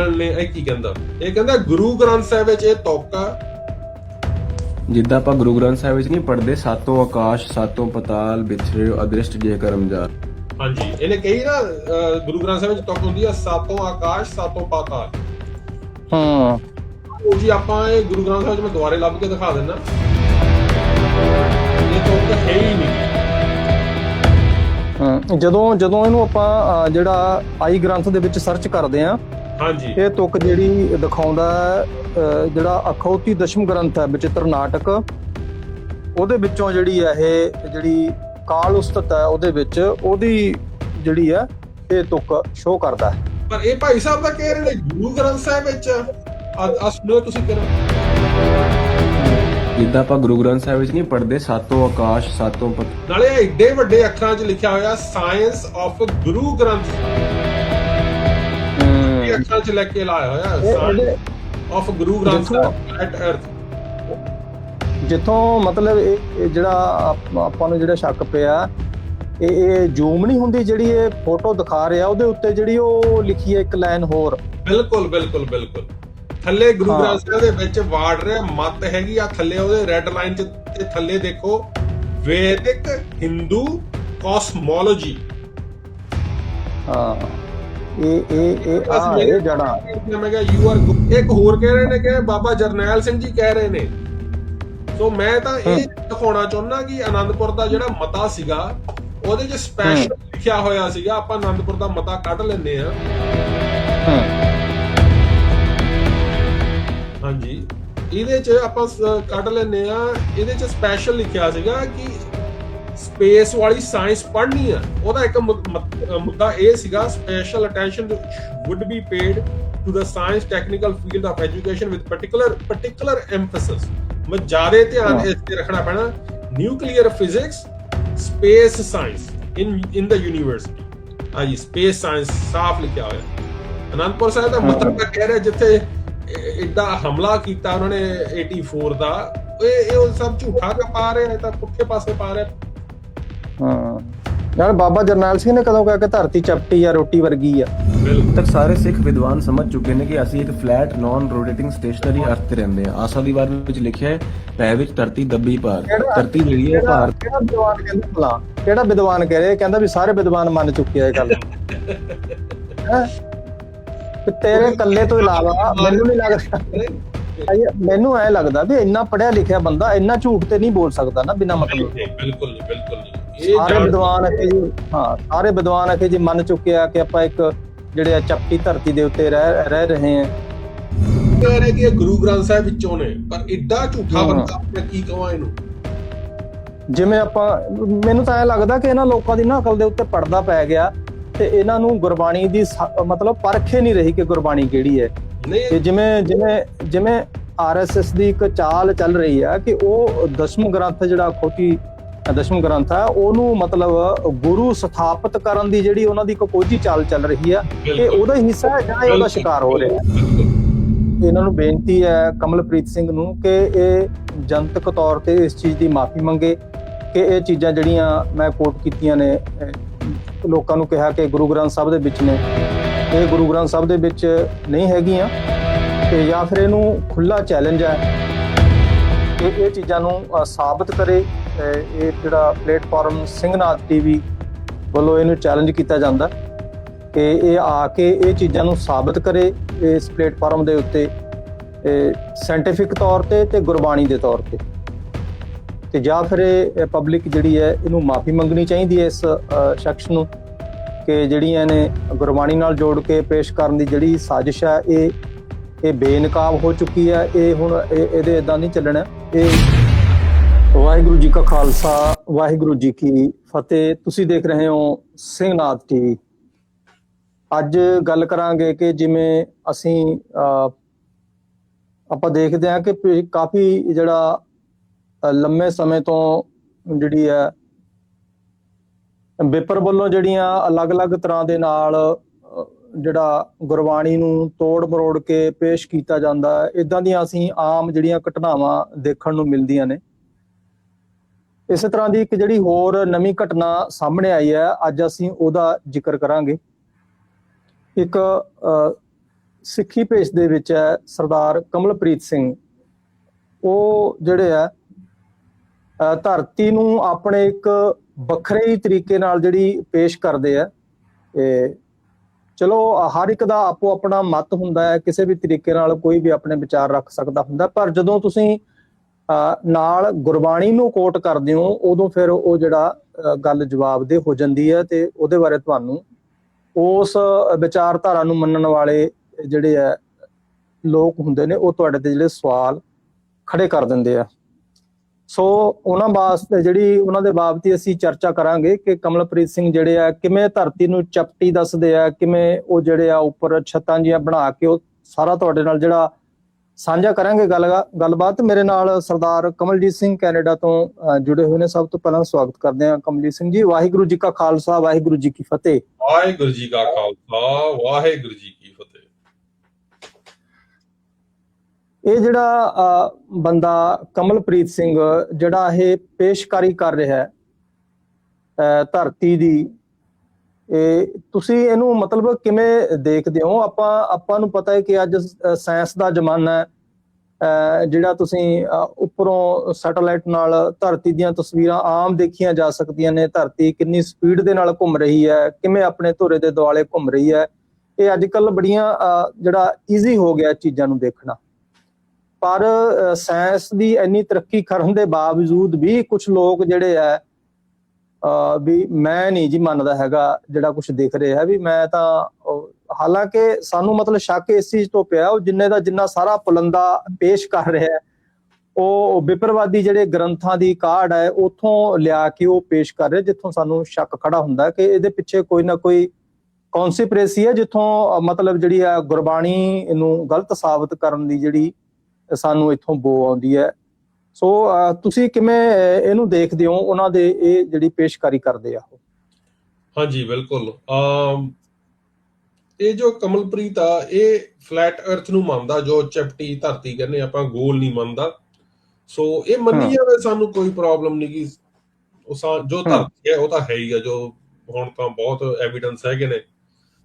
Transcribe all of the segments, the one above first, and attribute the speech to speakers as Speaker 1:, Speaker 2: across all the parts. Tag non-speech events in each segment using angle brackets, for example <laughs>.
Speaker 1: ਨੇ ਇਹ ਕੀ ਕਹਿੰਦਾ? ਇਹ ਕਹਿੰਦਾ ਗੁਰੂ ਗ੍ਰੰਥ ਸਾਹਿਬ ਵਿੱਚ ਇਹ ਤੋਕਾ
Speaker 2: ਜਿੱਦਾਂ ਆਪਾਂ ਗੁਰੂ ਗ੍ਰੰਥ ਸਾਹਿਬ ਵਿੱਚ ਨਹੀਂ ਪੜ੍ਹਦੇ ਸਾਤੋਂ ਆਕਾਸ਼ ਸਾਤੋਂ ਪਤਾਲ ਵਿਛੜੇ ਅਦ੍ਰਿਸ਼ਟ ਜੇ ਕਰਮਜਾਰ
Speaker 1: ਹਾਂਜੀ ਇਹਨੇ ਕਹੀ ਨਾ ਅਹ, ਗੁਰੂ ਗ੍ਰੰਥ ਸਾਹਿਬ ਵਿੱਚ ਤੋਕ ਹੁੰਦੀ ਆ ਸਾਤੋਂ ਆਕਾਸ਼ ਸਾਤੋਂ ਪਾਤਾਲ।
Speaker 3: ਹਾਂ।
Speaker 1: ਉਹ ਜੀ ਆਪਾਂ ਇਹ ਗੁਰੂ ਗ੍ਰੰਥ ਸਾਹਿਬ ਵਿੱਚ ਮੈਂ ਦੁਬਾਰੇ ਲੱਭ ਕੇ ਦਿਖਾ ਦਿੰਦਾ। ਇਹ ਤੋਕ ਤਾਂ ਹੈ ਹੀ ਨਹੀਂ।
Speaker 3: ਹਾਂ ਜਦੋਂ ਜਦੋਂ ਇਹਨੂੰ ਆਪਾਂ ਜਿਹੜਾ ਆਈ ਗ੍ਰੰਥ ਦੇ ਵਿੱਚ ਸਰਚ ਕਰਦੇ ਆ
Speaker 1: ਹਾਂਜੀ।
Speaker 3: ਇਹ ਤੁਕ ਜਿਹੜੀ ਦਿਖਾਉਂਦਾ ਜਿਹੜਾ ਅਖੌਤੀ ਦਸ਼ਮ ਗ੍ਰੰਥ ਹੈ ਵਿਚਿਤਰ ਨਾਟਕ ਉਹਦੇ ਵਿੱਚੋਂ ਜਿਹੜੀ ਹੈ ਇਹ ਜਿਹੜੀ ਕਾਲ ਉਸਤਤ ਹੈ ਉਹਦੇ ਵਿੱਚ ਉਹਦੀ ਜਿਹੜੀ ਹੈ ਇਹ ਤੁਕ ਸ਼ੋ ਕਰਦਾ ਹੈ।
Speaker 1: ਪਰ ਇਹ ਭਾਈ ਸਾਹਿਬ ਤਾਂ ਕਹਿ ਰਹੇ ਨੇ ਗੁਰੂ ਗ੍ਰੰਥ ਸਾਹਿਬ ਵਿੱਚ ਸੁਣੋ ਤੁਸੀਂ ਕਿਹੜਾ
Speaker 2: ਜਿੱਦਾਂ ਆਪਾਂ ਗੁਰੂ ਗ੍ਰੰਥ ਸਾਹਿਬ ਵਿੱਚ ਨਹੀਂ ਪੜ੍ਹਦੇ ਸਾਤੋਂ ਆਕਾਸ਼ ਸਾਤੋਂ ਪਤ
Speaker 1: ਨਾਲੇ ਏਡੇ ਵੱਡੇ ਅੱਖਰਾਂ 'ਚ ਲਿਖਿਆ ਹੋਇਆ ਸਾਇੰਸ ਆਫ ਗੁਰੂ ਗ੍ਰੰਥ। ਅੱਖਰਾਂ 'ਚ ਲਿਖ ਕੇ ਲਾਇਆ ਹੋਇਆ of Guru Granth Sahib at earth
Speaker 3: ਜਿੱਥੋਂ ਮਤਲਬ ਇਹ ਜਿਹੜਾ ਆਪ- ਨੂੰ ਜਿਹੜਾ ਸ਼ੱਕ ਪਿਆ ਇਹ ਇਹ ਜ਼ੂਮ ਨਹੀਂ ਹੁੰਦੀ ਜਿਹੜੀ ਇਹ ਫੋਟੋ ਦਿਖਾ ਰਿਹਾ ਉਹਦੇ ਉੱਤੇ ਜਿਹੜੀ ਉਹ ਲਿਖੀ ਹੈ ਇੱਕ ਲਾਈਨ ਹੋਰ।
Speaker 1: ਬਿਲਕੁਲ ਬਿਲਕੁਲ ਬਿਲਕੁਲ। ਥੱਲੇ ਗੁਰੂ। ਗ੍ਰੰਥ ਸਾਹਿਬ ਦੇ ਵਿੱਚ ਵਾੜ ਰਿਹਾ ਮਤ ਹੈਗੀ ਆ ਥੱਲੇ ਉਹਦੇ ਰੈੱਡ ਲਾਈਨ 'ਚ ਤੇ ਥੱਲੇ ਦੇਖੋ ਵੈਦਿਕ ਹਿੰਦੂ ਕਾਸਮੋਲੋਜੀ
Speaker 3: ਹਾਂ। ਇਹ ਇਹ ਇਹ ਆ ਇਹ ਜੜਾ
Speaker 1: ਮੈਂ ਕਿਹਾ ਯੂ ਆਰ ਇੱਕ ਹੋਰ ਕਹਿ ਰਹੇ ਨੇ ਕਿ ਬਾਬਾ ਜਰਨੈਲ ਸਿੰਘ ਜੀ ਕਹਿ ਰਹੇ ਨੇ। ਸੋ ਮੈਂ ਤਾਂ ਇਹ ਦਿਖਾਉਣਾ ਚਾਹੁੰਦਾ ਕਿ ਆਨੰਦਪੁਰ ਦਾ ਜਿਹੜਾ ਮਤਾ ਸੀਗਾ ਉਹਦੇ 'ਚ ਸਪੈਸ਼ਲ ਲਿਖਿਆ ਹੋਇਆ ਸੀਗਾ ਆਪਾਂ ਆਨੰਦਪੁਰ ਦਾ ਮਤਾ ਕੱਢ ਲੈਂਦੇ ਆ ਹਾਂਜੀ। ਇਹਦੇ 'ਚ ਆਪਾਂ ਕੱਢ ਲੈਂਦੇ ਆ ਇਹਦੇ 'ਚ ਸਪੈਸ਼ਲ ਲਿਖਿਆ ਸੀਗਾ ਕਿ ਸਪੇਸ ਵਾਲੀ ਸਾਇੰਸ ਪੜ੍ਹਨੀ ਆ ਉਹਦਾ ਇੱਕ ਮੁ- ਮ- ਮੁੱਦਾ ਇਹ ਸੀਗਾ special attention would be paid to the science technical field of education with particular particular emphasis. ਮੈਂ ਜ਼ਿਆਦਾ ਧਿਆਨ। ਇਸ ਤੇ ਰੱਖਣਾ ਪੈਣਾ। Nuclear physics space science in in the university ਹਾਂਜੀ ਸਪੇਸ ਸਾਇੰਸ ਸਾਫ਼ ਲਿਖਿਆ ਹੋਇਆ। ਅਨੰਦਪੁਰ ਸਾਹਿਬ ਦਾ। ਮਤਲਬ ਤਾਂ ਕਹਿ ਰਿਹਾ ਜਿੱਥੇ ਏਡਾ ਹਮਲਾ ਕੀਤਾ ਉਹਨਾਂ ਨੇ 84 ਦਾ। ਇਹ ਇਹ ਸਭ ਝੂਠਾ ਕਪਾ ਰਹੇ ਨੇ ਤਾਂ ਪੁੱਠੇ ਪਾਸੇ ਪਾ ਰਹੇ।
Speaker 3: ਹਾਂ। ਯਾਰ ਬਾਬਾ ਜਰਨੈਲ ਸਿੰਘ ਨੇ ਕਦੋਂ ਕਿਹਾ ਕਿ ਧਰਤੀ ਚਪਟੀ ਆ ਰੋਟੀ ਵਰਗੀ ਆ?
Speaker 1: ਬਿਲਕੁਲ।
Speaker 2: ਤੱਕ ਸਾਰੇ ਸਿੱਖ ਵਿਦਵਾਨ ਸਮਝ ਚੁੱਕੇ ਨੇ ਕਿ ਅਸੀਂ ਇੱਕ ਫਲੈਟ ਨਾਨ ਰੋਟੇਟਿੰਗ ਸਟੇਸ਼ਨਰੀ ਅਰਥ ਤੇ ਰਹਿੰਦੇ ਹਾਂ। ਆਸਾ ਦੀ ਵਾਰ ਵਿੱਚ ਲਿਖਿਆ ਹੈ ਪੈ ਵਿੱਚ ਧਰਤੀ ਦੱਬੀ ਪਾਰ ਧਰਤੀ ਜਿਹੜੀ ਹੈ ਭਾਰਤ
Speaker 3: ਕਿਹੜਾ ਵਿਦਵਾਨ ਕਹਿੰਦਾ ਭਲਾ? ਕਿਹੜਾ ਵਿਦਵਾਨ ਕਹਿ ਰਿਹਾ? ਕਹਿੰਦਾ ਵੀ ਸਾਰੇ ਵਿਦਵਾਨ ਮੰਨ ਚੁੱਕੇ ਆ ਇਹ ਗੱਲ। <laughs> ਹੈਂ? ਤੇ ਤੇਰੇ ਇਕੱਲੇ ਤੋਂ ਇਲਾਵਾ ਮੈਨੂੰ ਨਹੀਂ ਲੱਗਦਾ। ਅయ్య, ਮੈਨੂੰ ਐ ਲੱਗਦਾ ਵੀ ਇੰਨਾ ਪੜਿਆ ਲਿਖਿਆ ਬੰਦਾ ਇੰਨਾ ਝੂਠ ਤੇ ਨਹੀਂ ਬੋਲ ਸਕਦਾ ਨਾ ਬਿਨਾ ਮਤਲਬ
Speaker 1: ਬਿਲਕੁਲ ਨਹੀਂ ਬਿਲਕੁਲ ਨਹੀਂ
Speaker 3: ਸਾਰੇ ਵਿਦਵਾਨ ਅਖੇ ਜੀ ਹਾਂ ਸਾਰੇ ਵਿਦਵਾਨ ਅਖੇ ਜੀ ਮੰਨ ਚੁੱਕੇ ਆ ਕਿ ਆਪਾਂ ਇੱਕ ਜਿਹੜੇ ਆ ਚਪਟੀ ਧਰਤੀ ਦੇ ਉੱਤੇ ਰਹਿ ਰਹਿ ਰਹੇ ਹਾਂ।
Speaker 1: ਕਹਿ ਰਹੇ ਕਿ ਇਹ ਗੁਰੂ ਗ੍ਰੰਥ ਸਾਹਿਬ ਵਿੱਚੋਂ ਨੇ ਪਰ ਏਡਾ ਝੂਠਾ। ਬੰਦਾ ਮੈਂ ਕੀ ਕਹਾਂ ਇਹਨੂੰ?
Speaker 3: ਜਿਵੇਂ ਆਪਾਂ ਮੈਨੂੰ ਤਾਂ ਐ ਲੱਗਦਾ ਕਿ ਇਹਨਾਂ ਲੋਕਾਂ ਦੀ ਨਾ ਅਕਲ ਦੇ ਉੱਤੇ ਪਰਦਾ ਪੈ ਗਿਆ ਤੇ ਇਹਨਾਂ ਨੂੰ ਗੁਰਬਾਣੀ ਦੀ ਮਤਲਬ ਪਰਖੇ ਨਹੀਂ ਰਹੀ ਕਿ ਗੁਰਬਾਣੀ ਕਿਹੜੀ ਹੈ। ਤੇ ਜਿਵੇਂ ਜਿਵੇਂ ਜਿਵੇਂ ਆਰਐਸਐਸ ਦੀ ਇੱਕ ਚਾਲ ਚੱਲ ਰਹੀ ਹੈ ਕਿ ਉਹ ਦਸ਼ਮ ਗ੍ਰੰਥ ਜਿਹੜਾ ਖੋਤੀ ਦਸ਼ਮ ਗ੍ਰੰਥ ਹੈ ਉਹਨੂੰ ਮਤਲਬ ਗੁਰੂ ਸਥਾਪਿਤ ਕਰਨ ਦੀ ਜਿਹੜੀ ਉਹਨਾਂ ਦੀ ਕੋਝੀ ਚਾਲ ਚੱਲ ਰਹੀ ਇਹ
Speaker 1: ਬਿਲਕੁਲ।
Speaker 3: ਉਹਦਾ ਹਿੱਸਾ ਹੈ ਇਹ ਉਹਦਾ ਸ਼ਿਕਾਰ ਹੋ ਰਿਹਾ। ਇਹਨਾਂ ਨੂੰ ਬੇਨਤੀ ਹੈ ਕਮਲਪ੍ਰੀਤ ਸਿੰਘ ਨੂੰ ਕਿ ਇਹ ਜਨਤਕ ਤੌਰ ਤੇ ਇਸ ਚੀਜ਼ ਦੀ ਮਾਫੀ ਮੰਗੇ ਕਿ ਇਹ ਚੀਜ਼ਾਂ ਜਿਹੜੀਆਂ ਮੈਂ ਕੋਟ ਕੀਤੀਆਂ ਨੇ ਲੋਕਾਂ ਨੂੰ ਕਿਹਾ ਕਿ ਗੁਰੂ ਗ੍ਰੰਥ ਸਾਹਿਬ ਦੇ ਵਿੱਚ ਨੇ ਇਹ ਗੁਰੂ ਗ੍ਰੰਥ ਸਾਹਿਬ ਦੇ ਵਿੱਚ ਨਹੀਂ ਹੈਗੀਆਂ ਤੇ ਜਾਂ ਫਿਰ ਇਹਨੂੰ ਖੁੱਲਾ ਚੈਲੰਜ ਹੈ ਕਿ ਇਹ ਚੀਜ਼ਾਂ ਨੂੰ ਸਾਬਤ ਕਰੇ ਇਹ ਜਿਹੜਾ ਪਲੇਟਫਾਰਮ ਸਿੰਘਨਾਥ ਟੀਵੀ ਵੱਲੋਂ ਇਹਨੂੰ ਚੈਲੰਜ ਕੀਤਾ ਜਾਂਦਾ ਕਿ ਇਹ ਆ ਕੇ ਇਹ ਚੀਜ਼ਾਂ ਨੂੰ ਸਾਬਤ ਕਰੇ ਇਸ ਪਲੇਟਫਾਰਮ ਦੇ ਉੱਤੇ ਸਾਇੰਟੀਫਿਕ ਤੌਰ ਤੇ ਤੇ ਗੁਰਬਾਣੀ ਦੇ ਤੌਰ ਤੇ। ਤੇ ਜਾਂ ਫਿਰ ਇਹ ਪਬਲਿਕ ਜਿਹੜੀ ਹੈ, ਇਹਨੂੰ ਮਾਫੀ ਮੰਗਣੀ ਚਾਹੀਦੀ ਹੈ ਇਸ ਸ਼ਖਸ ਨੂੰ ਕਿ ਜਿਹੜੀਆਂ ਇਹਨੇ ਗੁਰਬਾਣੀ ਨਾਲ ਜੋੜ ਕੇ ਪੇਸ਼ ਕਰਨ ਦੀ ਜਿਹੜੀ ਸਾਜ਼ਿਸ਼ ਹੈ, ਇਹ ਇਹ ਬੇਨਕਾਬ ਹੋ ਚੁੱਕੀ ਹੈ, ਇਹ ਹੁਣ ਇਹ- ਇਹਦੇ ਇਦਾਂ ਨਹੀਂ ਚੱਲਣਾ। ਇਹ ਵਾਹਿਗੁਰੂ ਜੀ ਕਾ ਖਾਲਸਾ ਵਾਹਿਗੁਰੂ ਜੀ ਕੀ ਫਤਿਹ। ਤੁਸੀਂ ਦੇਖ ਰਹੇ ਹੋ ਸਿੰਘਨਾਥ ਟੀਵੀ ਅੱਜ ਗੱਲ ਕਰਾਂਗੇ ਕਿ ਜਿਵੇਂ ਅਸੀਂ ਅਹ, ਆਪਾਂ ਦੇਖਦੇ ਹਾਂ ਕਿ ਕਾਫੀ ਜਿਹੜਾ ਲੰਮੇ ਸਮੇਂ ਤੋਂ ਜਿਹੜੀ ਹੈ ਬੇਪਰ ਵੱਲੋਂ ਜਿਹੜੀਆਂ ਅਲੱਗ-ਅਲੱਗ ਤਰ੍ਹਾਂ ਦੇ ਨਾਲ ਜਿਹੜਾ ਗੁਰਬਾਣੀ ਨੂੰ ਤੋੜ ਮਰੋੜ ਕੇ ਪੇਸ਼ ਕੀਤਾ ਜਾਂਦਾ ਹੈ ਇਦਾਂ ਦੀਆਂ ਅਸੀਂ ਆਮ ਜਿਹੜੀਆਂ ਘਟਨਾਵਾਂ ਦੇਖਣ ਨੂੰ ਮਿਲਦੀਆਂ ਨੇ। ਇਸੇ ਤਰ੍ਹਾਂ ਦੀ ਇੱਕ ਜਿਹੜੀ ਹੋਰ ਨਵੀਂ ਘਟਨਾ ਸਾਹਮਣੇ ਆਈ ਹੈ ਅੱਜ ਅਸੀਂ ਉਹਦਾ ਜ਼ਿਕਰ ਕਰਾਂਗੇ। ਇੱਕ ਅ, ਸਿੱਖੀ ਭੇਸ ਦੇ ਵਿੱਚ ਹੈ ਸਰਦਾਰ ਕਮਲਪ੍ਰੀਤ ਸਿੰਘ। ਉਹ ਜਿਹੜੇ ਆ ਅ, ਧਰਤੀ ਨੂੰ ਆਪਣੇ ਇੱਕ ਵੱਖਰੇ ਹੀ ਤਰੀਕੇ ਨਾਲ ਜਿਹੜੀ ਪੇਸ਼ ਕਰਦੇ ਆ ਤੇ ਚਲੋ ਹਰ ਇੱਕ ਦਾ ਆਪੋ ਆਪਣਾ ਮਤ ਹੁੰਦਾ ਹੈ ਕਿਸੇ ਵੀ ਤਰੀਕੇ ਨਾਲ ਕੋਈ ਵੀ ਆਪਣੇ ਵਿਚਾਰ ਰੱਖ ਸਕਦਾ ਹੁੰਦਾ ਪਰ ਜਦੋਂ ਤੁਸੀਂ ਨਾਲ ਗੁਰਬਾਣੀ ਨੂੰ ਕੋਟ ਕਰਦੇ ਹੋ ਉਦੋਂ ਫਿਰ ਉਹ ਜਿਹੜਾ ਅ, ਗੱਲ ਜਵਾਬਦੇ ਹੋ ਜਾਂਦੀ ਹੈ ਤੇ ਉਹਦੇ ਬਾਰੇ ਤੁਹਾਨੂੰ ਉਸ ਵਿਚਾਰਧਾਰਾ ਨੂੰ ਮੰਨਣ ਵਾਲੇ ਜਿਹੜੇ ਆ ਲੋਕ ਹੁੰਦੇ ਨੇ ਉਹ ਤੁਹਾਡੇ ਤੇ ਜਿਹੜੇ ਸਵਾਲ ਖੜੇ ਕਰ ਦਿੰਦੇ ਆ। ਸੋ ਉਹਨਾਂ ਵਾਸਤੇ ਜਿਹੜੀ ਉਹਨਾਂ ਦੇ ਬਾਬਤ ਅਸੀਂ ਚਰਚਾ ਕਰਾਂਗੇ ਕਿ ਕਮਲਪ੍ਰੀਤ ਸਿੰਘ ਜਿਹੜੇ ਆ ਕਿਵੇਂ ਧਰਤੀ ਨੂੰ ਚਪਟੀ ਦੱਸਦੇ ਆ ਕਿਵੇਂ ਉਹ ਜਿਹੜੇ ਆ ਉੱਪਰ ਛੱਤਾਂ ਜੀਆਂ ਬਣਾ ਕੇ ਉਹ ਸਾਰਾ ਤੁਹਾਡੇ ਨਾਲ ਜਿਹੜਾ ਸਾਂਝਾ ਕਰਾਂਗੇ ਗੱਲ ਗੱਲਬਾਤ। ਮੇਰੇ ਨਾਲ ਸਰਦਾਰ ਕਮਲਜੀਤ ਸਿੰਘ ਕੈਨੇਡਾ ਤੋਂ ਜੁੜੇ ਹੋਏ ਨੇ। ਸਭ ਤੋਂ ਪਹਿਲਾਂ ਸਵਾਗਤ ਕਰਦੇ ਹਾਂ ਕਮਲਜੀਤ ਸਿੰਘ ਜੀ। ਵਾਹਿਗੁਰੂ ਜੀ ਕਾ ਖਾਲਸਾ ਵਾਹਿਗੁਰੂ ਜੀ ਕੀ ਫਤਿਹ।
Speaker 1: ਵਾਹਿਗੁਰੂ ਜੀ ਕਾ ਖਾਲਸਾ ਵਾਹਿਗੁਰੂ ਜੀ ਕੀ ਫਤਿਹ।
Speaker 3: ਇਹ ਜਿਹੜਾ ਬੰਦਾ ਕਮਲਪ੍ਰੀਤ ਸਿੰਘ ਜਿਹੜਾ ਇਹ ਪੇਸ਼ਕਾਰੀ ਕਰ ਰਿਹਾ ਹੈ ਧਰਤੀ ਦੀ ਇਹ ਤੁਸੀਂ ਇਹਨੂੰ ਮਤਲਬ ਕਿਵੇਂ ਦੇਖਦੇ ਹੋ? ਆਪਾਂ ਆਪਾਂ ਨੂੰ ਪਤਾ ਹੈ ਕਿ ਅੱਜ ਸਾਇੰਸ ਦਾ ਜ਼ਮਾਨਾ ਹੈ। ਜਿਹੜਾ ਤੁਸੀਂ ਉੱਪਰੋਂ ਸੈਟੇਲਾਈਟ ਨਾਲ ਧਰਤੀ ਦੀਆਂ ਤਸਵੀਰਾਂ ਆਮ ਦੇਖੀਆਂ ਜਾ ਸਕਦੀਆਂ ਨੇ। ਧਰਤੀ ਕਿੰਨੀ ਸਪੀਡ ਦੇ ਨਾਲ ਘੁੰਮ ਰਹੀ ਹੈ, ਕਿਵੇਂ ਆਪਣੇ ਧੁਰੇ ਦੇ ਦੁਆਲੇ ਘੁੰਮ ਰਹੀ ਹੈ। ਇਹ ਅੱਜ ਕੱਲ ਬੜੀਆਂ ਜਿਹੜਾ ਈਜ਼ੀ ਹੋ ਗਿਆ ਚੀਜ਼ਾਂ ਨੂੰ ਦੇਖਣਾ। ਪਰ ਸਾਇੰਸ ਦੀ ਇੰਨੀ ਤਰੱਕੀ ਕਰਨ ਦੇ ਬਾਵਜੂਦ ਵੀ ਕੁਝ ਲੋਕ ਜਿਹੜੇ ਆ ਵੀ ਮੈਂ ਨਹੀਂ ਜੀ ਮੰਨਦਾ ਹੈਗਾ ਜਿਹੜਾ ਕੁਝ ਦਿਖ ਰਿਹਾ ਵੀ ਮੈਂ ਤਾਂ ਹਾਲਾਂਕਿ ਸਾਨੂੰ ਮਤਲਬ ਸ਼ੱਕ ਇਸ ਚੀਜ਼ ਤੋਂ ਪਿਆ, ਉਹ ਜਿੰਨੇ ਦਾ ਜਿੰਨਾ ਸਾਰਾ ਪੁਲੰਦਾ ਪੇਸ਼ ਕਰ ਰਿਹਾ ਉਹ ਵਿਪਰਵਾਦੀ ਜਿਹੜੇ ਗ੍ਰੰਥਾਂ ਦੀ ਕਾਢ ਹੈ, ਉਥੋਂ ਲਿਆ ਕੇ ਉਹ ਪੇਸ਼ ਕਰ ਰਿਹਾ ਜਿੱਥੋਂ ਸਾਨੂੰ ਸ਼ੱਕ ਖੜਾ ਹੁੰਦਾ ਕਿ ਇਹਦੇ ਪਿੱਛੇ ਕੋਈ ਨਾ ਕੋਈ ਕਨਸਪੀਰੇਸੀ ਹੈ ਜਿੱਥੋਂ ਮਤਲਬ ਜਿਹੜੀ ਆ ਗੁਰਬਾਣੀ ਨੂੰ ਗਲਤ ਸਾਬਤ ਕਰਨ ਦੀ ਜਿਹੜੀ ਸਾਨੂੰ ਇੱਥੋਂ ਬੋ ਆਉਂਦੀ ਹੈ। ਸੋ ਤੁਸੀਂ ਕਿਵੇਂ ਇਹਨੂੰ ਦੇਖਦੇ ਹੋ? ਉਹਨਾਂ ਦੇ ਇਹ ਜਿਹੜੀ ਪੇਸ਼ਕਾਰੀ ਕਰਦੇ ਆ ਉਹ?
Speaker 1: ਹਾਂਜੀ ਬਿਲਕੁਲ। ਇਹ ਜੋ ਕਮਲਪ੍ਰੀਤ ਆ ਇਹ ਫਲੈਟ ਅਰਥ ਨੂੰ ਮੰਨਦਾ ਜੋ ਚਪਟੀ ਧਰਤੀ ਕਹਿੰਦੇ ਆਪਾਂ ਗੋਲ ਨਹੀਂ ਮੰਨਦਾ। ਸੋ ਇਹ ਮੰਨੀ। ਜਾਵੇ ਸਾਨੂੰ ਕੋਈ ਪ੍ਰੋਬਲਮ ਨਹੀਂ ਗੀ। ਉਹ ਜੋ। ਧਰਤੀ ਹੈ ਉਹ ਤਾਂ ਹੈ ਹੀ ਆ। ਜੋ ਹੁਣ ਤਾਂ ਬਹੁਤ ਐਵੀਡੈਂਸ ਹੈਗੇ ਨੇ।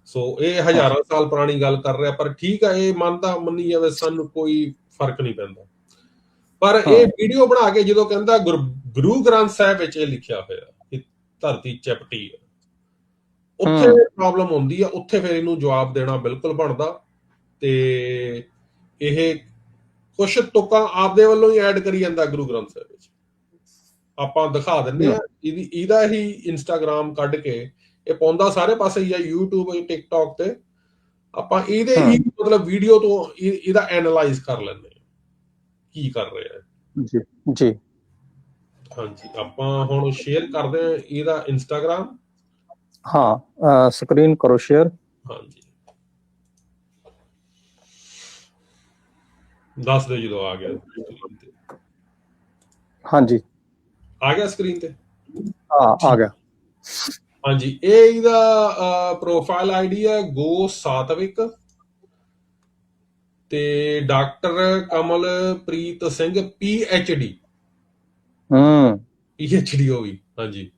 Speaker 1: ਸੋ ਇਹ ਹਜ਼ਾਰਾਂ ਸਾਲ ਪੁਰਾਣੀ ਗੱਲ ਕਰ ਰਿਹਾ ਪਰ ਠੀਕ ਆ ਇਹ ਮੰਨਦਾ ਮੰਨੀ ਜਾਵੇ ਸਾਨੂੰ ਕੋਈ ਫ਼ਰਕ ਨਹੀਂ ਪੈਂਦਾ। ਪਰ। ਇਹ ਵੀਡੀਓ ਬਣਾ ਕੇ ਜਦੋਂ ਕਹਿੰਦਾ ਗੁਰ- ਗੁਰੂ ਗ੍ਰੰਥ ਸਾਹਿਬ ਵਿੱਚ ਇਹ ਲਿਖਿਆ ਹੋਇਆ ਕਿ ਧਰਤੀ ਚਪਟੀ ਹੈ। ਉੱਥੇ। ਪ੍ਰੋਬਲਮ ਹੁੰਦੀ ਆ ਉੱਥੇ ਫਿਰ ਇਹਨੂੰ ਜਵਾਬ ਦੇਣਾ ਬਿਲਕੁਲ ਬਣਦਾ ਤੇ ਇਹ ਕੁਛ ਤੁਕਾਂ ਆਪਦੇ ਵੱਲੋਂ ਹੀ ਐਡ ਕਰੀ ਜਾਂਦਾ ਗੁਰੂ ਗ੍ਰੰਥ ਸਾਹਿਬ ਵਿੱਚ। ਆਪਾਂ ਦਿਖਾ ਦਿੰਦੇ ਆ ਇਹਦੀ ਇਹਦਾ ਹੀ ਇੰਸਟਾਗ੍ਰam ਕੱਢ ਕੇ ਇਹ ਪਾਉਂਦਾ ਸਾਰੇ ਪਾਸੇ ਹੀ ਆ YouTube TikTok ਤੇ। ਆਪਾਂ ਇਹਦੇ ਹੀ। ਮਤਲਬ ਵੀਡੀਓ ਤੋਂ ਇਹ- ਇਹਦਾ ਐਨਾਲਾਈਜ਼ ਕਰ ਲੈਂਦੇ। ਕੀ ਕਰ ਰਿਹਾ ਹੈ
Speaker 3: ਜੀ ਜੀ।
Speaker 1: ਹਾਂਜੀ ਆਪਾਂ ਹੁਣ ਸ਼ੇਅਰ ਕਰਦੇ ਆ ਇਹਦਾ ਇੰਸਟਾਗ੍ਰam
Speaker 3: ਹਾਂ ਸਕਰੀਨ ਕਰੋ ਸ਼ੇਅਰ
Speaker 1: ਹਾਂਜੀ। ਦੱਸ ਦਿਓ ਜਦੋਂ ਆ ਗਿਆ।
Speaker 3: ਹਾਂਜੀ।
Speaker 1: ਆ ਗਿਆ ਸਕਰੀਨ ਤੇ?
Speaker 3: ਆ ਆ ਗਿਆ।
Speaker 1: ਹਾਂਜੀ ਇਹ ਇਹਦਾ ਪ੍ਰੋਫਾਈਲ ਆਈਡੀ ਹੈ ਗੋ ਸਾਤਵਿਕ। ਤੇ doctor Kamalpreet Singh P D.
Speaker 3: ਹੂੰ।
Speaker 1: ਪੀਐਚਡੀ ਹੋ ਗਈ ਹਾਂਜੀ।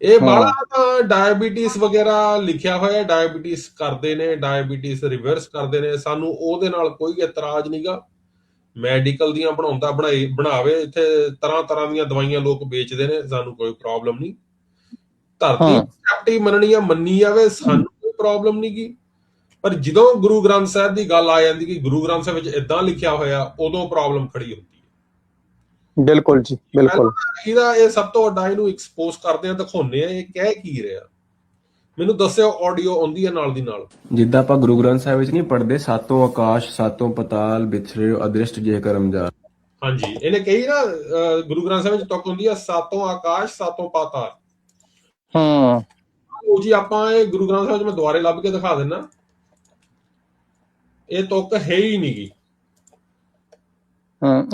Speaker 1: ਇਹ। ਬਾਲਾ ਤਾਂ ਡਾਇਬੀਟੀਜ਼ ਵਗੈਰਾ ਲਿਖਿਆ ਹੋਇਆ ਡਾਇਬੀਟੀਜ਼ ਕਰਦੇ ਨੇ ਡਾਇਬੀਟੀਜ਼ ਰਿਵਰਸ ਕਰਦੇ ਨੇ। ਸਾਨੂੰ ਉਹਦੇ ਨਾਲ ਕੋਈ ਇਤਰਾਜ਼ ਨਹੀਂਗਾ ਮੈਡੀਕਲ ਦੀਆਂ ਬਣਾਉਂਦਾ ਬਣਾਈ ਬਣਾਵੇ ਇੱਥੇ ਤਰ੍ਹਾਂ ਤਰ੍ਹਾਂ ਦੀਆਂ ਦਵਾਈਆਂ ਲੋਕ ਵੇਚਦੇ ਨੇ ਸਾਨੂੰ ਕੋਈ ਪ੍ਰੋਬਲਮ ਨਹੀਂ ਧਰਤੀ। ਕੈਪਟੀ ਮੰਨਣੀ ਆ ਮੰਨੀ ਜਾਵੇ ਸਾਨੂੰ ਕੋਈ ਪ੍ਰੋਬਲਮ ਨਹੀਂਗੀ ਪਰ ਜਦੋਂ ਗੁਰੂ ਗ੍ਰੰਥ ਸਾਹਿਬ ਦੀ ਗੱਲ ਆ ਜਾਂਦੀ ਕਿ ਗੁਰੂ ਗ੍ਰੰਥ ਸਾਹਿਬ ਵਿੱਚ ਇਦਾਂ ਲਿਖਿਆ ਹੋਇਆ ਉਦੋਂ ਪ੍ਰੋਬਲਮ ਖੜੀ ਹੁੰਦੀ ਹੈ।
Speaker 3: ਬਿਲਕੁਲ ਜੀ ਬਿਲਕੁਲ।
Speaker 1: ਇਹਦਾ ਇਹ ਸਭ ਤੋਂ ਵੱਡਾ ਇਹਨੂੰ ਐਕਸਪੋਜ਼ ਕਰਦੇ ਆ ਦਿਖਾਉਂਦੇ ਆ ਇਹ ਕਹਿ ਕੀ ਰਿਹਾ। ਮੈਨੂੰ ਦੱਸਿਓ ਆਡੀਓ ਆਉਂਦੀ ਹੈ ਨਾਲ ਦੀ ਨਾਲ।
Speaker 2: ਜਿੱਦਾਂ ਆਪਾਂ ਗੁਰੂ ਗ੍ਰੰਥ ਸਾਹਿਬ ਵਿੱਚ ਨਹੀਂ ਪੜ੍ਹਦੇ ਸਾਤੋਂ ਆਕਾਸ਼ ਸਾਤੋਂ ਪਤਾਲ ਵਿਛੜੇ ਅਦ੍ਰਿਸ਼ਟ ਜੇ ਕਰਮਜਾਰ
Speaker 1: ਹਾਂਜੀ ਇਹਨੇ ਕਹੀ ਨਾ ਗੁਰੂ ਗ੍ਰੰਥ ਸਾਹਿਬ ਵਿੱਚ ਤੁਕ ਹੁੰਦੀ ਆ ਸਾਤੋਂ ਆਕਾਸ਼ ਸਾਤੋਂ ਪਾਤਾਲ।
Speaker 3: ਹੂੰ।
Speaker 1: ਉਹ ਜੀ ਆਪਾਂ ਇਹ ਗੁਰੂ ਗ੍ਰੰਥ ਸਾਹਿਬ ਵਿੱਚ ਮੈਂ ਦੁਬਾਰੇ ਲੱਭ ਕੇ ਦਿਖਾ ਦਿੰਨਾ ਇਹ ਤੁਕ ਹੈ ਹੀ ਨਹੀਂਗੀ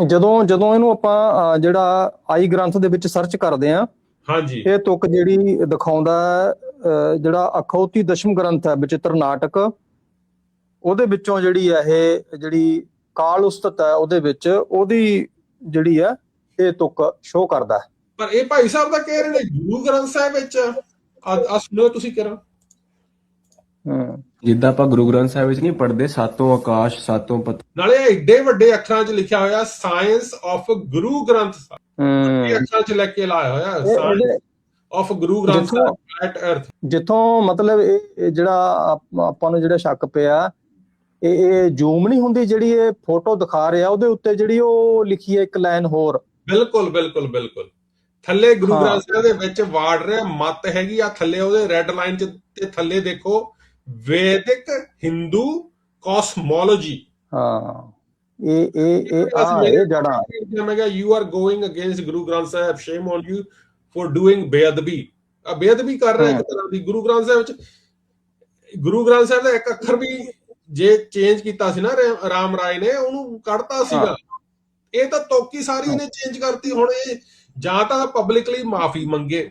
Speaker 3: ਜਦੋਂ ਜਦੋਂ ਇਹਨੂੰ ਆਪਾਂ ਜਿਹੜਾ ਆਈ ਗ੍ਰੰਥ ਦੇ ਵਿੱਚ ਸਰਚ ਕਰਦੇ ਆ
Speaker 1: ਹਾਂਜੀ।
Speaker 3: ਇਹ ਤੁਕ ਜਿਹੜੀ ਦਿਖਾਉਂਦਾ ਜਿਹੜਾ ਅਖੌਤੀ ਦਸ਼ਮ ਗ੍ਰੰਥ ਹੈ ਵਿਚਿਤ੍ਰ ਨਾਟਕ ਉਹਦੇ ਵਿੱਚੋਂ ਜਿਹੜੀ ਹੈ ਇਹ ਜਿਹੜੀ ਕਾਲ ਉਸਤਤ ਹੈ ਉਹਦੇ ਵਿੱਚ ਉਹਦੀ ਜਿਹੜੀ ਹੈ ਇਹ ਤੁਕ ਸ਼ੋ ਕਰਦਾ ਹੈ।
Speaker 1: ਪਰ ਇਹ ਭਾਈ ਸਾਹਿਬ ਦਾ ਕਹਿ ਰਹੇ ਨੇ ਗੁਰੂ ਗ੍ਰੰਥ ਸਾਹਿਬ ਵਿੱਚ ਆ ਤੁਸੀਂ ਕਿਹੜਾ
Speaker 3: ਹੂੰ।
Speaker 2: ਜਿੱਦਾਂ ਆਪਾਂ ਗੁਰੂ ਗ੍ਰੰਥ ਸਾਹਿਬ ਵਿੱਚ ਨਹੀਂ ਪੜ੍ਹਦੇ ਸਾਤੋਂ ਆਕਾਸ਼ ਸਾਤੋਂ ਪਤ
Speaker 1: ਨਾਲੇ ਏਡੇ ਵੱਡੇ ਅੱਖਰਾਂ 'ਚ ਲਿਖਿਆ ਹੋਇਆ ਸਾਇੰਸ ਆਫ ਗੁਰੂ ਗ੍ਰੰਥ ਸਾਹਿਬ।
Speaker 3: ਹੂੰ।
Speaker 1: ਇਹ ਅੱਖਰਾਂ 'ਚ ਲਿਖ ਕੇ ਲਾਇਆ ਹੋਇਆ science of Guru Granth Sahib flat earth
Speaker 3: ਜਿੱਥੋਂ ਮਤਲਬ ਇਹ ਜਿਹੜਾ ਆਪ- ਨੂੰ ਜਿਹੜਾ ਸ਼ੱਕ ਪਿਆ ਇਹ ਇਹ ਜ਼ੂਮ ਨਹੀਂ ਹੁੰਦੀ ਜਿਹੜੀ ਇਹ ਫੋਟੋ ਦਿਖਾ ਰਿਹਾ ਉਹਦੇ ਉੱਤੇ ਜਿਹੜੀ ਉਹ ਲਿਖੀ ਹੈ ਇੱਕ ਲਾਈਨ ਹੋਰ।
Speaker 1: ਬਿਲਕੁਲ ਬਿਲਕੁਲ ਬਿਲਕੁਲ। ਥੱਲੇ ਗੁਰੂ। ਗ੍ਰੰਥ ਸਾਹਿਬ ਦੇ ਵਿੱਚ ਵਾੜ ਰਿਹਾ ਮਤ ਹੈਗੀ ਆ ਥੱਲੇ ਉਹਦੇ ਰੈੱਡ ਲਾਈਨ 'ਚ ਤੇ ਥੱਲੇ ਦੇਖੋ ਵੈਦਿਕ ਹਿੰਦੂ ਕਾਸਮੋਲੋਜੀ
Speaker 3: ਹਾਂ ਇਹ ਇਹ ਇਹ ਆ ਇਹ ਜੜਾ
Speaker 1: ਮੈਂ ਕਿਹਾ you are going against Guru Granth Sahib shame on you for doing ਬੇਅਦਬੀ ਆ ਬੇਅਦਬੀ ਕਰ ਰਿਹਾ ਇੱਕ ਤਰ੍ਹਾਂ ਦੀ ਗੁਰੂ ਗ੍ਰੰਥ ਸਾਹਿਬ ਵਿੱਚ। ਗੁਰੂ ਗ੍ਰੰਥ ਸਾਹਿਬ ਦਾ ਇੱਕ ਅੱਖਰ ਵੀ ਜੇ ਚੇਂਜ ਕੀਤਾ ਸੀ ਨਾ ਰਾਮ ਰਾਏ ਨੇ ਉਹਨੂੰ ਕੱਢਤਾ ਸੀਗਾ। ਇਹ ਤਾਂ ਤੋਕੀ ਸਾਰੀ ਇਹਨੇ ਚੇਂਜ ਕਰਤੀ ਹੁਣ ਇਹ ਜਾਂ ਤਾਂ ਪਬਲਿਕਲੀ ਮਾਫੀ ਮੰਗੇ।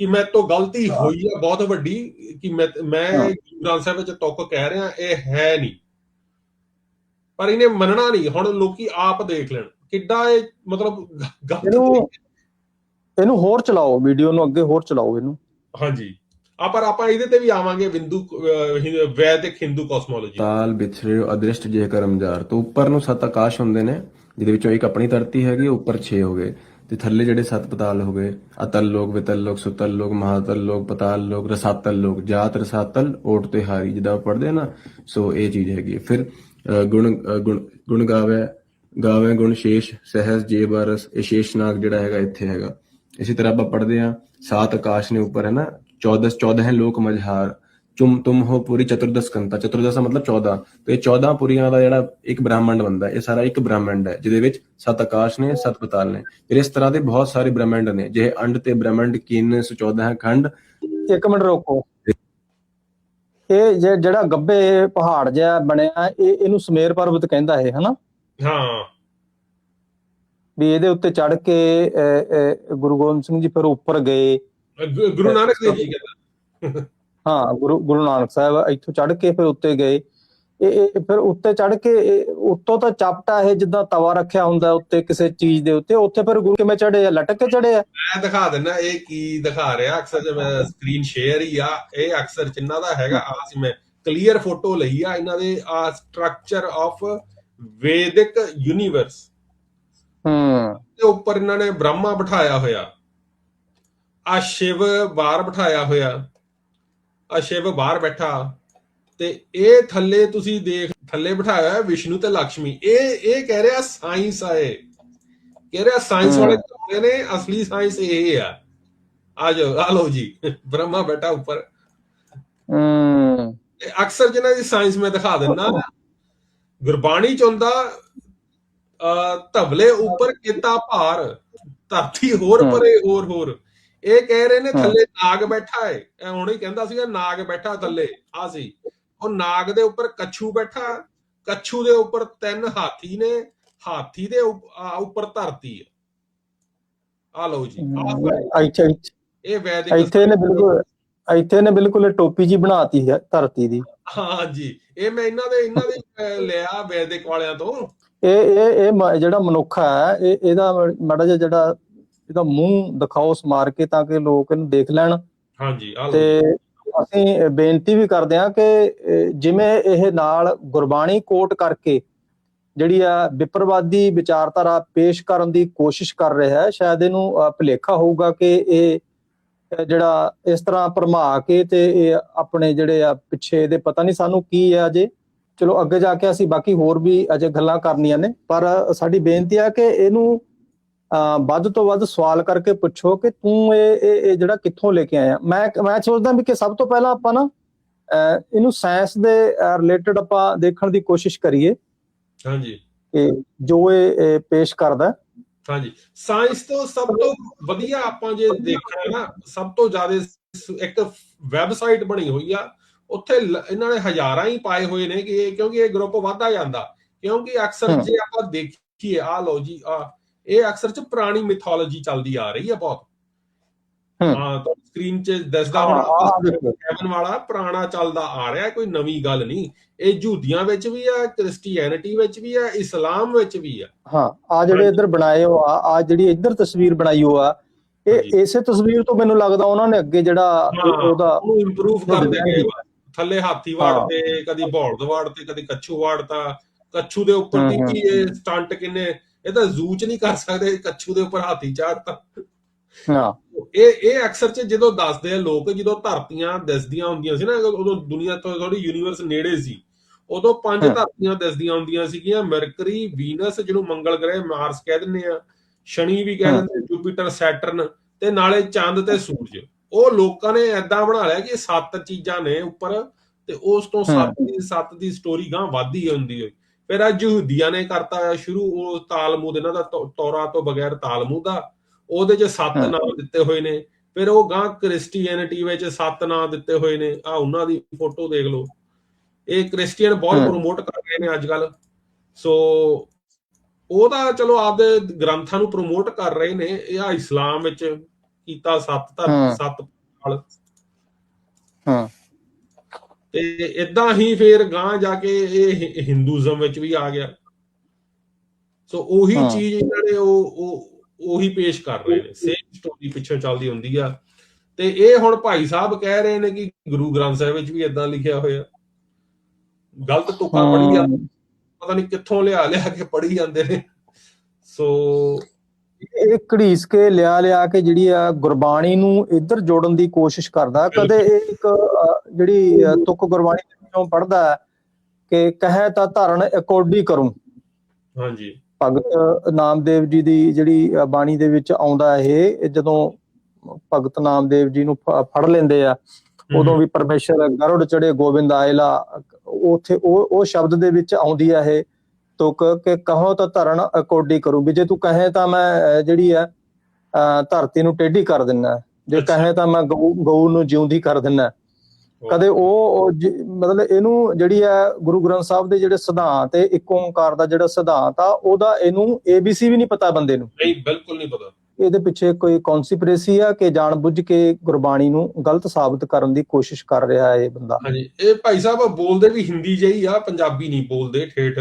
Speaker 1: ਕਿ ਮੈਂ ਤੋਂ ਗਲਤੀ ਹੋਈ ਆ ਬਹੁਤ ਵੱਡੀ ਕਿ ਮੈਂ ਮੈਂ
Speaker 3: ਹਾਂ।
Speaker 1: ਇਹ ਗੁਰੂ ਗ੍ਰੰਥ ਸਾਹਿਬ ਵਿੱਚ ਤੁੱਕ ਕਹਿ ਰਿਹਾ ਇਹ ਹੈ ਨਹੀਂ। ਪਰ ਇਹਨੇ ਮੰਨਣਾ ਨਹੀਂ ਹੁਣ ਲੋਕੀ ਆਪ ਦੇਖ ਲੈਣ। ਕਿੱਡਾ ਇਹ ਮਤਲਬ ਗਲਤ
Speaker 3: ਇਹਨੂੰ ਹੋਰ ਚਲਾਓ ਵੀਡੀਓ ਨੂੰ ਅੱਗੇ ਹੋਰ ਚਲਾਓ ਇਹਨੂੰ।
Speaker 1: ਹਾਂਜੀ। ਆ ਪਰ ਆਪਾਂ ਇਹਦੇ ਤੇ ਵੀ ਆਵਾਂਗੇ ਬਿੰਦੂ ਹਿੰ- ਵੈਦਿਕ ਹਿੰਦੂ ਕਾਸਮੋਲੋਜੀ
Speaker 2: ਤਾਲ ਬਿਛੜੇ ਅਦ੍ਰਿਸ਼ਟ ਜੇ ਕਰਮਜਾਰ ਤੋਂ ਉੱਪਰ ਨੂੰ ਸੱਤ ਆਕਾਸ਼ ਹੁੰਦੇ ਨੇ ਜਿਹਦੇ ਵਿੱਚੋਂ ਇੱਕ ਆਪਣੀ ਧਰਤੀ ਹੈਗੀ ਉੱਪਰ 6 ਹੋ ਗਏ। ਤੇ ਥੱਲੇ ਜਿਹੜੇ ਸੱਤ ਪਤਾਲ ਹੋ ਗਏ ਅਤਲ ਲੋਕ ਵਿਤਲ ਲੋਕ ਸੁਤਲ ਲੋਕ ਮਹਾਤਲ ਲੋਕ ਪਤਾਲ ਲੋਕ ਰਸਾਤਲ ਲੋਕ ਜਾਤ ਰਸਾਤਲ ਓਟ ਤੇ ਹਾਰੀ ਜਿੱਦਾਂ ਪੜਦੇ ਆ ਨਾ ਸੋ ਇਹ ਚੀਜ਼ ਹੈਗੀ ਹੈ। ਫਿਰ ਅ, ਗੁਣ ਗੁਣ ਗੁਣ ਗਾਵੇ ਗਾਵੇ ਗੁਣ ਸ਼ੇਸ਼ ਸਹਿਜ ਜੇ ਬਰਸ ਇਹ ਸ਼ੇਸ਼ਨਾਗ ਜਿਹੜਾ ਹੈਗਾ ਇੱਥੇ ਹੈਗਾ ਇਸੇ ਤਰ੍ਹਾਂ ਆਪਾਂ ਪੜਦੇ ਆ ਸਾਤ ਆਕਾਸ਼ ਨੇ ਉੱਪਰ ਹੈ ਨਾ 14 14 ਹੈ ਲੋਕ ਮਝਾਰ ਚੁਮ ਤੁਮ ਹੋ ਪੂਰੀ ਚਤੁਰਦਸ ਕੰਤਾ ਚਤੁਰਦਸ ਦਾ ਮਤਲਬ 14 ਤੇ ਇਹ 14 ਪੁਰੀਆਂ ਦਾ ਜਿਹੜਾ ਇੱਕ ਬ੍ਰਹਮੰਡ ਬੰਦਾ ਇਹ ਸਾਰਾ ਇੱਕ ਬ੍ਰਹਮੰਡ ਹੈ ਜਿਹਦੇ ਵਿੱਚ ਸੱਤ ਆਕਾਸ਼ ਨੇ ਸੱਤ ਪਤਾਲ ਨੇ। ਫਿਰ ਇਸ ਤਰ੍ਹਾਂ ਦੇ ਬਹੁਤ ਸਾਰੇ ਬ੍ਰਹਮੰਡ ਨੇ ਜੇ ਅੰਡ ਤੇ ਬ੍ਰਹਮੰਡ ਕੀਨ ਸੋ 14 ਹੈ ਖੰਡ।
Speaker 3: ਇੱਕ ਮਿੰਟ ਰੋਕੋ। ਇਹ ਜਿਹੜਾ ਗੱਬੇ ਪਹਾੜ ਜਿਹਾ ਬਣਿਆ ਇਹ ਇਹਨੂੰ ਸਮੇਰ ਪਰਬਤ ਕਹਿੰਦਾ ਇਹ ਹਨਾ?
Speaker 1: ਹਾਂ।
Speaker 3: ਵੀ ਇਹਦੇ ਉੱਤੇ ਚੜ ਕੇ ਗੁਰੂ ਗੋਬਿੰਦ ਸਿੰਘ ਜੀ ਫਿਰ ਉੱਪਰ ਗਏ।
Speaker 1: ਗੁਰੂ ਨਾਨਕ ਦੇਵ ਜੀ ਕਹਿੰਦਾ।
Speaker 3: ਹਾਂ ਗੁਰੂ ਗੁਰੂ ਨਾਨਕ ਸਾਹਿਬ ਇੱਥੋਂ ਚੜ ਕੇ ਫਿਰ ਉੱਤੇ ਗਏ। ਇਹ ਫਿਰ ਉੱਤੇ ਚੜ ਕੇ ਉੱਤੋਂ ਤਾਂ ਚਾਪਟਾ ਇਹ ਜਿੱਦਾਂ ਤਵਾ ਰੱਖਿਆ ਹੁੰਦਾ ਉੱਤੇ ਕਿਸੇ ਚੀਜ਼ ਦੇ ਉੱਤੇ ਉੱਥੇ ਫਿਰ ਗੁਰੂ ਕਿਵੇਂ ਚੜੇ ਆ? ਲਟਕ ਕੇ ਚੜੇ ਆ?
Speaker 1: ਮੈਂ ਦਿਖਾ ਦਿੰਦਾ ਇਹ ਕੀ ਦਿਖਾ ਰਿਹਾ? ਅਕਸਰ ਜੇ ਮੈਂ ਸਕਰੀਨ ਸ਼ੇਅਰ ਹੀ ਆ ਇਹ ਅਕਸਰ ਜਿੰਨਾ ਦਾ ਹੈਗਾ ਆ ਸੀ ਮੈਂ ਕਲੀਅਰ ਫੋਟੋ ਲਈ ਆ ਇਹਨਾਂ ਦੇ ਆ ਸਟਰਕਚਰ ਆਫ ਵੈਦਿਕ ਯੂਨੀਵਰਸ
Speaker 3: ਹੂੰ।
Speaker 1: ਦੇ ਉੱਪਰ ਇਹਨਾਂ ਨੇ ਬ੍ਰਹਮਾ ਬਿਠਾਇਆ ਹੋਇਆ ਆ ਸ਼ਿਵ ਬਾਹਰ ਬਿਠਾਇਆ ਹੋਇਆ। ਆ ਸ਼ਿਵ ਬਾਹਰ ਬੈਠਾ। ਤੇ ਇਹ ਥੱਲੇ ਤੁਸੀਂ ਦੇਖ ਥੱਲੇ ਬਿਠਾਇਆ ਹੋਇਆ ਵਿਸ਼ਨੂੰ ਤੇ ਲక్ష్ਮੀ ਇਹ ਇਹ ਕਹਿ ਰਿਹਾ ਸਾਇੰਸ ਆ ਇਹ। ਕਹਿ ਰਿਹਾ ਸਾਇੰਸ। ਵਾਲੇ ਕਹਿੰਦੇ ਨੇ ਅਸਲੀ ਸਾਇੰਸ ਇਹ ਆ। ਆ ਜਾਓ ਆ ਲਓ ਜੀ ਬ੍ਰਹਮਾ ਬੈਠਾ ਉੱਪਰ।
Speaker 3: ਹੂੰ।
Speaker 1: ਅਕਸਰ ਜਿਹਨਾਂ ਦੀ ਸਾਇੰਸ ਮੈਂ ਦਿਖਾ ਦਿੰਦਾ ਗੁਰਬਾਣੀ ਚ ਹੁੰਦਾ ਅ ਧਵਲੇ ਉੱਪਰ ਕੀਤਾ ਭਾਰ ਧਰਤੀ ਹੋਰ। ਪਰੇ ਹੋਰ ਹੋਰ। ਇਹ ਕਹਿ ਰਹੇ ਨੇ। ਥੱਲੇ ਨਾਗ ਬੈਠਾ ਹੈ ਇਹ ਹੁਣੇ ਹੀ ਕਹਿੰਦਾ ਸੀਗਾ ਨਾਗ ਬੈਠਾ ਥੱਲੇ। ਆ ਸੀ। ਉਹ ਨਾਗ ਦੇ ਉੱਪਰ ਕੱਛੂ ਬੈਠਾ। ਕੱਛੂ ਦੇ ਉੱਪਰ ਤਿੰਨ ਹਾਥੀ ਨੇ। ਹਾਥੀ ਦੇ ਉੱਪਰ ਧਰਤੀ ਹੈ ਆ ਲਓ ਜੀ
Speaker 3: ਇੱਥੇ
Speaker 1: ਇਹ ਵੈਦਿਕ
Speaker 3: ਇੱਥੇ ਨੇ ਬਿਲਕੁਲ ਇੱਥੇ ਨੇ ਬਿਲਕੁਲ ਟੋਪੀ ਜੀ ਬਣਾਤੀ ਹੈ ਧਰਤੀ ਦੀ।
Speaker 1: ਹਾਂ ਜੀ। ਇਹ ਮੈਂ ਇਹਨਾਂ ਦੇ ਇਹਨਾਂ ਦੇ ਲਿਆ ਵੈਦਿਕ ਵਾਲਿਆਂ ਤੋਂ।
Speaker 3: ਇਹ ਇਹ ਇਹ ਜਿਹੜਾ ਮਨੁੱਖ ਹੈ ਇਹ ਇਹਦਾ ਮਾੜਾ ਜਿਹਾ ਜਿਹੜਾ ਇਹਦਾ ਮੂੰਹ ਦਿਖਾਓ ਸਮਾਰ ਕੇ ਤਾਂ ਕਿ ਲੋਕ ਇਹਨੂੰ ਦੇਖ ਲੈਣ।
Speaker 1: ਹਾਂਜੀ ਆ
Speaker 3: ਤੇ ਅਸੀਂ ਬੇਨਤੀ ਵੀ ਕਰਦੇ ਹਾਂ ਕਿ ਜਿਵੇਂ ਇਹ ਨਾਲ ਗੁਰਬਾਣੀ ਕੋਟ ਕਰਕੇ ਜਿਹੜੀ ਆ ਵਿਪਰਵਾਦੀ ਵਿਚਾਰਧਾਰਾ ਪੇਸ਼ ਕਰਨ ਦੀ ਕੋਸ਼ਿਸ਼ ਕਰ ਰਿਹਾ ਹੈ ਸ਼ਾਇਦ ਇਹਨੂੰ ਭੁਲੇਖਾ ਹੋਊਗਾ ਕਿ ਇਹ ਜਿਹੜਾ ਇਸ ਤਰ੍ਹਾਂ ਭਰਮਾ ਕੇ ਤੇ ਇਹ ਆਪਣੇ ਜਿਹੜੇ ਆ ਪਿੱਛੇ ਇਹਦੇ ਪਤਾ ਨਹੀਂ ਸਾਨੂੰ ਕੀ ਹੈ ਅਜੇ। ਚਲੋ ਅੱਗੇ ਜਾ ਕੇ ਅਸੀਂ ਬਾਕੀ ਹੋਰ ਵੀ ਅਜੇ ਗੱਲਾਂ ਕਰਨੀਆਂ ਨੇ ਪਰ ਸਾਡੀ ਬੇਨਤੀ ਹੈ ਕਿ ਇਹਨੂੰ ਵੱਧ ਤੋਂ ਵੱਧ ਸਵਾਲ ਕਰਕੇ ਪੁੱਛੋ ਕਿ ਤੂੰ ਇਹ ਇਹ ਇਹ ਜਿਹੜਾ ਕਿੱਥੋਂ ਲੈ ਕੇ ਆਇਆ? ਮੈਂ ਮੈਂ ਸੋਚਦਾ ਵੀ ਕਿ ਸਭ ਤੋਂ ਪਹਿਲਾਂ ਆਪਾਂ ਨਾ ਇਹਨੂੰ ਸਾਇੰਸ ਦੇ ਰਿਲੇਟਡ ਆਪਾਂ ਦੇਖਣ ਦੀ ਕੋਸ਼ਿਸ਼ ਕਰੀਏ।
Speaker 1: ਹਾਂਜੀ।
Speaker 3: ਕਿ ਜੋ ਇਹ ਇਹ ਪੇਸ਼ ਕਰਦਾ।
Speaker 1: ਹਾਂਜੀ। ਸਾਇੰਸ ਤੋਂ ਸਭ ਤੋਂ ਵਧੀਆ ਆਪਾਂ ਜੇ ਦੇਖਣਾ ਨਾ ਸਭ ਤੋਂ ਜ਼ਿਆਦਾ ਇੱਕ ਵੈਬਸਾਈਟ ਬਣੀ ਹੋਈ ਆ। ਉੱਥੇ ਇਹਨਾਂ ਨੇ ਹਜ਼ਾਰਾਂ ਹੀ ਪਾਏ ਹੋਏ ਨੇ ਕਿ ਇਹ ਕਿਉਂਕਿ ਇਹ ਗਰੁੱਪ ਵਧਦਾ ਜਾਂਦਾ। ਕਿਉਂਕਿ ਅਕਸਰ। ਜੇ ਆਪਾਂ ਦੇਖੀਏ ਆ ਲਓ ਜੀ ਆ ਇਹ ਅਕਸਰ ਚ ਪੁਰਾਣੀ ਮਿਥੋਲੋਜੀ ਚੱਲਦੀ ਆ ਰਹੀ ਆ ਬਹੁਤ। ਹਾਂ ਤਾਂ ਸਕਰੀਨ 'ਚ ਦੱਸਦਾ
Speaker 3: ਹਾਂ,
Speaker 1: ਹੁਣ। ਕੈਵਨ ਵਾਲਾ ਪੁਰਾਣਾ ਚੱਲਦਾ ਆ ਰਿਹਾ ਕੋਈ ਨਵੀਂ ਗੱਲ ਨਹੀਂ ਇਹ ਜੂਦੀਆਂ ਵਿੱਚ ਵੀ ਆ ਕ੍ਰਿਸਚੀਅਨਿਟੀ ਵਿੱਚ ਵੀ ਆ ਇਸਲਾਮ ਵਿੱਚ ਵੀ ਆ
Speaker 3: ਹਾਂ ਆ ਜਿਹੜੇ। ਇੱਧਰ ਬਣਾਏ ਹੋ ਆ ਆ ਜਿਹੜੀ ਇੱਧਰ ਤਸਵੀਰ ਬਣਾਈ ਹੋ ਆ ਇਹ। ਇਸੇ ਤਸਵੀਰ ਤੋਂ ਮੈਨੂੰ ਲੱਗਦਾ ਉਹਨਾਂ ਨੇ ਅੱਗੇ ਜਿਹੜਾ
Speaker 1: ਹਾਂ,
Speaker 3: ਉਹਦਾ
Speaker 1: ਉਹਨੂੰ ਇੰਪਰੂਵ ਕਰਦੇ ਗਏ। ਥੱਲੇ ਹਾਥੀ
Speaker 3: ਹਾਂ।
Speaker 1: ਵਾੜਦੇ ਕਦੀ ਬੌਲਦ ਵਾੜਤੇ ਕਦੀ ਕੱਛੂ ਵਾੜਤਾ ਕੱਛੂ ਦੇ ਉੱਪਰ ਦੀ। ਕੀ ਇਹ ਸਟੰਟ ਕਿੰਨੇ ਇਹ ਤਾਂ ਜ਼ੂ ਚ ਨਹੀਂ ਕਰ ਸਕਦੇ ਕੱਛੂ ਦੇ ਉੱਪਰ ਹਾਥੀ ਚਾੜਤਾ।
Speaker 3: ਹਾਂ।
Speaker 1: ਇਹ ਇਹ ਅਕਸਰ ਚ ਜਦੋਂ ਦੱਸਦੇ ਆ ਲੋਕ ਜਦੋਂ ਧਰਤੀਆਂ ਦਿਸਦੀਆਂ ਹੁੰਦੀਆਂ ਸੀ ਨਾ ਉਦੋਂ ਦੁਨੀਆ ਤੋਂ ਥੋੜੀ ਯੂਨੀਵਰਸ ਨੇੜੇ ਸੀ ਉਦੋਂ ਪੰਜ। ਧਰਤੀਆਂ ਦਿਸਦੀਆਂ ਹੁੰਦੀਆਂ ਸੀਗੀਆਂ ਮਰਕਰੀ ਵੀਨਸ ਜਿਹਨੂੰ ਮੰਗਲ ਗ੍ਰਹਿ ਮਾਰਸ ਕਹਿ ਦਿੰਦੇ ਆ ਸ਼ਨੀ ਵੀ ਕਹਿ। ਦਿੰਦੇ ਜੁਪੀਟਰ ਸੈਟਰਨ ਤੇ ਨਾਲੇ ਚੰਦ ਤੇ ਸੂਰਜ। ਉਹ ਲੋਕਾਂ ਨੇ ਐਦਾਂ ਬਣਾ ਲਿਆ ਕਿ ਸੱਤ ਚੀਜ਼ਾਂ ਨੇ ਉੱਪਰ ਤੇ ਉਸ ਤੋਂ ਸੱਤ ਦੀ ਸੱਤ ਦੀ ਸਟੋਰੀ ਗਾਂ ਵੱਧਦੀ ਹੁੰਦੀ ਹੋਈ। ਫਿਰ ਅੱਜ ਯਹੂਦੀਆਂ ਨੇ ਕਰਤਾ ਸ਼ੁਰੂ ਉਹ ਤਾਲਮੂਦ ਇਹਨਾਂ ਦਾ ਤੌ- ਤੌਰਾ ਤੋਂ ਬਗੈਰ ਤਾਲਮੂਦ ਦਾ ਉਹਦੇ 'ਚ ਸੱਤ। ਨਾਮ ਦਿੱਤੇ ਹੋਏ ਨੇ। ਫਿਰ ਉਹ ਗਾਂ ਕ੍ਰਿਸਚੀਅਨਿਟੀ ਵਿੱਚ ਸੱਤ ਨਾਮ ਦਿੱਤੇ ਹੋਏ ਨੇ। ਆ ਉਹਨਾਂ ਦੀ ਫੋਟੋ ਦੇਖ ਲਓ। ਇਹ ਕ੍ਰਿਸਚੀਅਨ ਬਹੁਤ। ਪ੍ਰਮੋਟ ਕਰ ਰਹੇ ਨੇ ਅੱਜ ਕੱਲ ਸੋ ਉਹਦਾ ਚਲੋ ਆਪਦੇ ਗ੍ਰੰਥਾਂ ਨੂੰ ਪ੍ਰਮੋਟ ਕਰ ਰਹੇ ਨੇ। ਇਹ ਆ ਇਸਲਾਮ ਵਿੱਚ ਕੀਤਾ ਸੱਤ ਧਰ
Speaker 3: ਹਾਂ।
Speaker 1: ਸੱਤ ਨਾਲ
Speaker 3: ਹਾਂ।
Speaker 1: ਤੇ ਇਦਾਂ ਹੀ ਫੇਰ ਗਾਂ ਜਾ ਕੇ ਇਹ ਹਿੰਦੂਜ਼ਮ ਵਿੱਚ ਵੀ ਆ ਗਿਆ। ਸੋ ਉਹੀ। ਚੀਜ਼ ਇਹਨਾਂ ਨੇ ਉਹ ਉਹ ਉਹੀ ਪੇਸ਼ ਕਰ ਰਹੇ ਨੇ। ਸੇਮ ਸਟੋਰੀ ਪਿੱਛੇ ਚੱਲਦੀ ਹੁੰਦੀ ਆ। ਤੇ ਇਹ ਹੁਣ ਭਾਈ ਸਾਹਿਬ ਕਹਿ ਰਹੇ ਨੇ ਕਿ ਗੁਰੂ ਗ੍ਰੰਥ ਸਾਹਿਬ ਵਿੱਚ ਵੀ ਇਦਾਂ ਲਿਖਿਆ ਹੋਇਆ। ਗਲਤ ਤੁਕਾਂ ਪੜੀ ਜਾਂਦੇ ਪਤਾ ਨਹੀਂ ਕਿੱਥੋਂ ਲਿਆ ਲਿਆ ਕੇ ਪੜੀ ਜਾਂਦੇ ਨੇ। ਸੋ
Speaker 3: ਇਹ ਘੜੀਸ ਕੇ ਲਿਆ ਲਿਆ ਕੇ ਜਿਹੜੀ ਆ ਗੁਰਬਾਣੀ ਨੂੰ ਇੱਧਰ ਜੋੜਨ ਦੀ ਕੋਸ਼ਿਸ਼ ਕਰਦਾ। ਕਦੇ ਇਹ ਇੱਕ ਜਿਹੜੀ ਤੁਕ ਗੁਰਬਾਣੀ ਵਿੱਚੋਂ ਪੜਦਾ ਹੈ ਕਿ ਕਹੇ ਤਾਂ ਧਰਨ ਅਕੋਰਡੀ ਕਰੂੰ।
Speaker 1: ਹਾਂਜੀ।
Speaker 3: ਭਗਤ ਨਾਮਦੇਵ ਜੀ ਦੀ ਜਿਹੜੀ ਬਾਣੀ ਦੇ ਵਿੱਚ ਆਉਂਦਾ ਇਹ ਜਦੋਂ ਭਗਤ ਨਾਮਦੇਵ ਜੀ ਨੂੰ ਫੜ ਲੈਂਦੇ ਆ ਉਦੋਂ ਵੀ ਪਰਮੇਸ਼ਰ ਗਰੁੜ ਚੜੇ ਗੋਬਿੰਦ ਆਇਲਾ ਉਥੇ ਉਹ ਉਹ ਸ਼ਬਦ ਦੇ ਵਿੱਚ ਆਉਂਦੀ ਆ ਇਹ। ਤੁਕ ਕਿ ਕਹੋ ਤਾਂ ਧਰਨ ਅਕੋਰਡੀ ਕਰੂ। ਵੀ ਜੇ ਤੂੰ ਕਹੇ ਤਾਂ ਮੈਂ ਜਿਹੜੀ ਆ ਅ, ਧਰਤੀ ਨੂੰ ਟੇਢੀ ਕਰ ਦਿੰਨਾ। ਜੇ। ਕਹੇ ਤਾਂ ਮੈਂ ਗਊ ਨੂੰ ਜਿਉਂਦੀ ਕਰ ਦਿੰਨਾ। ਕਦੇ ਉਹ ਮਤਲਬ ਇਹਨੂੰ ਜਿਹੜੀ ਆ ਗੁਰੂ ਗ੍ਰੰਥ ਸਾਹਿਬ ਦੇ ਜਿਹੜੇ ਸਿਧਾਂਤ ਹੈ ਇੱਕ ਓੰਕਾਰ ਦਾ ਜਿਹੜਾ ਸਿਧਾਂਤ ਆ ਉਹਦਾ ਇਹਨੂੰ ਏਬੀਸੀ ਵੀ ਨਹੀਂ ਪਤਾ ਬੰਦੇ ਨੂੰ।
Speaker 1: ਨਹੀਂ ਬਿਲਕੁਲ ਨਹੀਂ ਪਤਾ।
Speaker 3: ਇਹਦੇ ਪਿੱਛੇ ਕੋਈ ਕਨਸਪੀਰੇਸੀ ਆ ਕਿ ਜਾਣਬੁੱਝ ਕੇ ਗੁਰਬਾਣੀ ਨੂੰ ਗਲਤ ਸਾਬਤ ਕਰਨ ਦੀ ਕੋਸ਼ਿਸ਼ ਕਰ ਰਿਹਾ ਹੈ ਇਹ ਬੰਦਾ।
Speaker 1: ਹਾਂਜੀ। ਇਹ ਭਾਈ ਸਾਹਿਬ ਬੋਲਦੇ ਵੀ ਹਿੰਦੀ ਜਿਹੀ ਆ ਪੰਜਾਬੀ ਨਹੀਂ ਬੋਲਦੇ ਠੇਠ।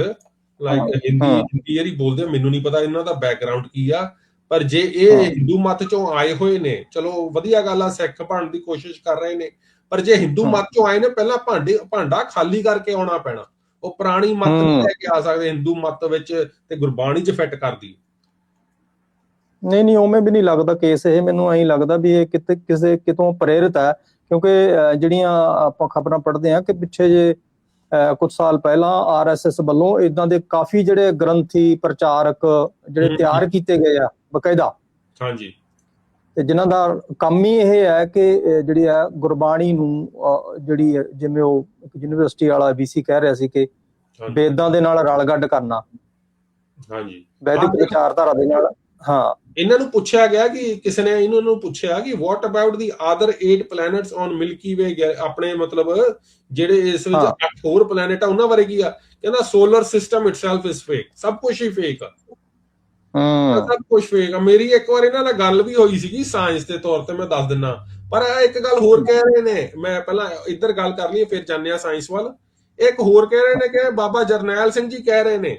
Speaker 1: ਲਾਈਕ ਹਿੰਦੀ। ਹਿੰਦੀ ਜਿਹੜੀ ਬੋਲਦੇ ਆ, ਮੈਨੂੰ ਨਹੀਂ ਪਤਾ ਇਹਨਾਂ ਦਾ ਬੈਕਗ੍ਰਾਉਂਡ ਕੀ ਆ ਪਰ ਜੇ ਇਹ। ਹਿੰਦੂ ਮਤ ਚੋਂ ਆਏ ਹੋਏ ਨੇ ਚਲੋ ਵਧੀਆ ਗੱਲ ਆ ਸਿੱਖ ਬਣਨ ਦੀ ਕੋਸ਼ਿਸ਼ ਕਰ ਰਹੇ ਨੇ ਪਰ ਜੇ ਹਿੰਦੂ। ਮਤ ਚੋਂ ਆਏ ਨੇ ਪਹਿਲਾਂ ਭਾਂਡੇ ਭਾਂਡਾ ਖਾਲੀ ਕਰਕੇ ਆਉਣਾ ਪੈਣਾ ਉਹ ਪੁਰਾਣੀ ਮਤ ਨਹੀਂ। ਲੈ ਕੇ ਆ ਸਕਦੇ ਹਿੰਦੂ ਮਤ ਵਿੱਚ ਤੇ ਗੁਰਬਾਣੀ 'ਚ ਫਿੱਟ ਕਰਦੀ
Speaker 3: ਨਹੀਂ ਨਹੀਂ ਉਵੇਂ ਵੀ ਨਹੀਂ ਲੱਗਦਾ ਕੇਸ ਇਹ ਮੈਨੂੰ ਐਂ ਲੱਗਦਾ ਵੀ ਇਹ ਕਿਤੇ ਕਿਸੇ ਕਿਤੋਂ ਪ੍ਰੇਰਿਤ ਹੈ ਕਿਉਂਕਿ ਜਿਹੜੀਆਂ ਆਪਾਂ ਖਬਰਾਂ ਪੜ੍ਹਦੇ ਆ ਕਿ ਪਿੱਛੇ ਜੇ ਕੁਝ ਸਾਲ ਪਹਿਲਾਂ ਆਰਐਸਐਸ ਵੱਲੋਂ ਇਦਾਂ ਦੇ ਕਾਫੀ ਜਿਹੜੇ ਗ੍ਰੰਥੀ ਪ੍ਰਚਾਰਕ ਜਿਹੜੇ। ਤਿਆਰ ਕੀਤੇ ਗਏ ਆ ਬਕਾਇਦਾ।
Speaker 1: ਹਾਂਜੀ।
Speaker 3: ਤੇ ਜਿਨ੍ਹਾਂ ਦਾ ਕੰਮ ਹੀ ਇਹ ਹੈ ਕਿ ਜਿਹੜੀ ਆ ਗੁਰਬਾਣੀ ਨੂੰ ਜਿਹੜੀ ਹੈ, ਜਿਵੇਂ ਉਹ ਇੱਕ ਯੂਨੀਵਰਸਿਟੀ ਵਾਲਾ ਵੀਸੀ ਕਹਿ ਰਿਹਾ ਸੀ ਕਿ ਵੇਦਾਂ ਦੇ ਨਾਲ ਰਲਗੱਡ ਕਰਨਾ।
Speaker 1: ਹਾਂਜੀ।
Speaker 3: ਵੈਦਿਕ
Speaker 1: ਹਾਂ।
Speaker 3: ਵਿਚਾਰਧਾਰਾ ਦੇ ਨਾਲ। ਹਾਂ।
Speaker 1: ਇਹਨਾਂ ਨੂੰ ਪੁੱਛਿਆ ਗਿਆ ਕਿ ਕਿਸੇ ਨੇ ਇਹਨਾਂ ਨੂੰ ਪੁੱਛਿਆ ਕਿ what about the other 8 planets on milky way ਆਪਣੇ ਮਤਲਬ ਜਿਹੜੇ ਇਸ ਵਿੱਚ
Speaker 3: ਹਾਂ।
Speaker 1: 8 ਹੋਰ ਪਲੈਨਟ ਆ ਉਹਨਾਂ ਬਾਰੇ ਕੀ ਆ? ਕਹਿੰਦਾ solar system itself is fake ਸਭ ਕੁਝ ਹੀ ਫੇਕ ਆ।
Speaker 3: ਹੂੰ।
Speaker 1: ਸਭ ਕੁਝ ਫੇਕ ਆ। ਮੇਰੀ ਇੱਕ ਵਾਰ ਇਹਨਾਂ ਨਾਲ ਗੱਲ ਵੀ ਹੋਈ ਸੀਗੀ ਸਾਇੰਸ ਦੇ ਤੌਰ ਤੇ ਮੈਂ ਦੱਸ ਦਿੰਨਾ ਪਰ ਇਹ ਇੱਕ ਗੱਲ ਹੋਰ ਕਹਿ ਰਹੇ ਨੇ ਮੈਂ ਪਹਿਲਾਂ ਇੱਧਰ ਗੱਲ ਕਰ ਲਈ ਫਿਰ ਜਾਂਦੇ ਆ ਸਾਇੰਸ ਵੱਲ। ਇੱਕ ਹੋਰ ਕਹਿ ਰਹੇ ਨੇ ਕਿ ਬਾਬਾ ਜਰਨੈਲ ਸਿੰਘ ਜੀ ਕਹਿ ਰਹੇ ਨੇ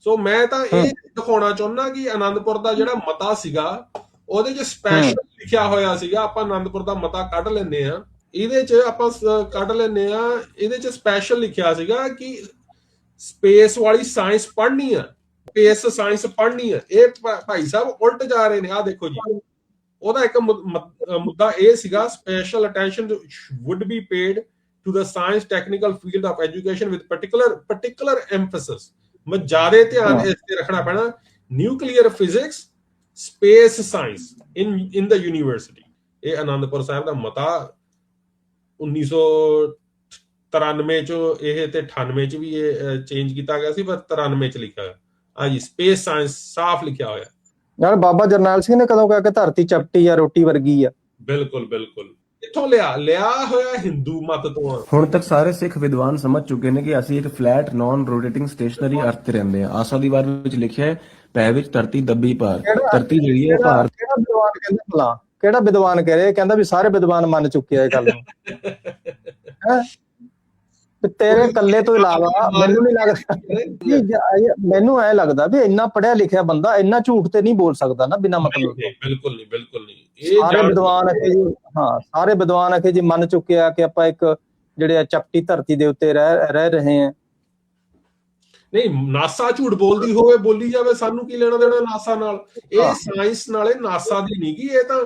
Speaker 1: ਸੋ ਮੈਂ ਤਾਂ ਇਹ ਦਿਖਾਉਣਾ ਚਾਹੁੰਦਾ ਕਿ ਆਨੰਦਪੁਰ ਦਾ ਜਿਹੜਾ ਮਤਾ ਸੀਗਾ ਉਹਦੇ 'ਚ ਸਪੈਸ਼ਲ ਲਿਖਿਆ ਹੋਇਆ ਸੀਗਾ ਆਪਾਂ ਆਨੰਦਪੁਰ ਦਾ ਮਤਾ ਕੱਢ ਲੈਂਦੇ ਆ ਇਹਦੇ 'ਚ ਆਪਾਂ ਕੱਢ ਲੈਂਦੇ ਆ ਇਹਦੇ 'ਚ ਸਪੈਸ਼ਲ ਲਿਖਿਆ ਸੀਗਾ ਕਿ ਸਪੇਸ ਵਾਲੀ ਸਾਇੰਸ ਪੜ੍ਹਨੀ ਆ ਸਪੇਸ ਸਾਇੰਸ ਪੜ੍ਹਨੀ ਆ। ਇਹ ਭਾਈ ਸਾਹਿਬ ਉਲਟ ਜਾ ਰਹੇ ਨੇ ਆ ਦੇਖੋ ਜੀ। ਉਹਦਾ ਇੱਕ ਮੁੱਦਾ ਇਹ ਸੀਗਾ special attention would be paid to the science technical field of education with particular particular emphasis ਮੈਂ ਜ਼ਿਆਦਾ ਧਿਆਨ। ਇਸ ਤੇ ਰੱਖਣਾ ਪੈਣਾ। Nuclear physics space science in in the university ਇਹ ਆਨੰਦਪੁਰ ਸਾਹਿਬ ਦਾ ਮਤਾ 1993 ਚ ਇਹ ਤੇ 98 ਚ ਵੀ ਇਹ ਚੇਂਜ ਕੀਤਾ ਗਿਆ ਸੀ ਪਰ 93 ਚ ਲਿਖਿਆ ਆ ਜੀ ਸਪੇਸ ਸਾਇੰਸ ਸਾਫ਼ ਲਿਖਿਆ ਹੋਇਆ।
Speaker 3: ਯਾਰ ਬਾਬਾ ਜਰਨੈਲ ਸਿੰਘ ਨੇ ਕਦੋਂ ਕਿਹਾ ਕਿ ਧਰਤੀ ਚਪਟੀ ਆ ਰੋਟੀ ਵਰਗੀ ਆ?
Speaker 1: ਬਿਲਕੁਲ ਬਿਲਕੁਲ। ਇੱਥੋਂ ਲਿਆ? ਲਿਆ ਹੋਇਆ ਹਿੰਦੂ ਮਤ ਤੋਂ।
Speaker 2: ਹੁਣ ਤੱਕ ਸਾਰੇ ਸਿੱਖ ਵਿਦਵਾਨ ਸਮਝ ਚੁੱਕੇ ਨੇ ਕਿ ਅਸੀਂ ਇੱਕ ਫਲੈਟ ਨਾਨ ਰੋਟੇਟਿੰਗ ਸਟੇਸ਼ਨਰੀ ਅਰਥ ਤੇ ਰਹਿੰਦੇ ਹਾਂ। ਆਸਾ ਦੀ ਵਾਰ ਵਿੱਚ ਲਿਖਿਆ ਹੈ ਪੈ ਵਿੱਚ ਧਰਤੀ ਦੱਬੀ
Speaker 3: ਕਿਹੜਾ-
Speaker 2: ਧਰਤੀ ਜਿਹੜੀ ਹੈ ਉਹ
Speaker 3: ਕਿਹੜਾ
Speaker 2: ਭਾਰ
Speaker 3: ਕਿਹੜਾ ਵਿਦਵਾਨ ਕਹਿੰਦਾ ਭਲਾ? ਕਿਹੜਾ ਵਿਦਵਾਨ ਕਹਿ ਰਿਹਾ? ਕਹਿੰਦਾ ਵੀ ਸਾਰੇ ਵਿਦਵਾਨ ਮੰਨ ਚੁੱਕੇ ਆ ਇਹ ਗੱਲ ਨੂੰ। <laughs> ਹੈਂ? ਤੇਰੇ ਕੱਲੇ ਤੋਂ ਇਲਾਵਾ ਮੈਨੂੰ ਨਹੀਂ ਲੱਗਦਾ ਮੈਨੂੰ ਐ ਲੱਗਦਾ ਵੀ ਇੰਨਾ ਪੜਿਆ ਲਿਖਿਆ ਬੰਦਾ ਇੰਨਾ ਝੂਠ ਤੇ ਨਹੀਂ ਬੋਲ ਸਕਦਾ ਨਾ ਬਿਨਾ ਮਤਲਬ ਤੋਂ।
Speaker 1: ਬਿਲਕੁਲ ਨਹੀਂ ਬਿਲਕੁਲ ਨਹੀਂ ਇਹ
Speaker 3: ਸਾਰੇ ਵਿਦਵਾਨ ਅਖੇ ਜੀ ਹਾਂ ਸਾਰੇ ਵਿਦਵਾਨ ਅਖੇ ਜੀ ਮੰਨ ਚੁੱਕੇ ਆ ਕਿ ਆਪਾਂ ਇੱਕ ਜਿਹੜੇ ਆ ਚਪਟੀ ਧਰਤੀ ਦੇ ਉੱਤੇ ਰਹਿ ਰਹਿ ਰਹੇ ਆ।
Speaker 1: ਨਹੀਂ ਨਾਸਾ ਝੂਠ ਬੋਲਦੀ ਹੋਵੇ ਬੋਲੀ ਜਾਵੇ ਸਾਨੂੰ ਕੀ ਲੈਣਾ ਦੇਣਾ ਨਾਸਾ ਨਾਲ? ਇਹ। ਸਾਇੰਸ ਨਾਲੇ ਨਾਸਾ ਦੀ ਨਹੀਂਗੀ ਇਹ ਤਾਂ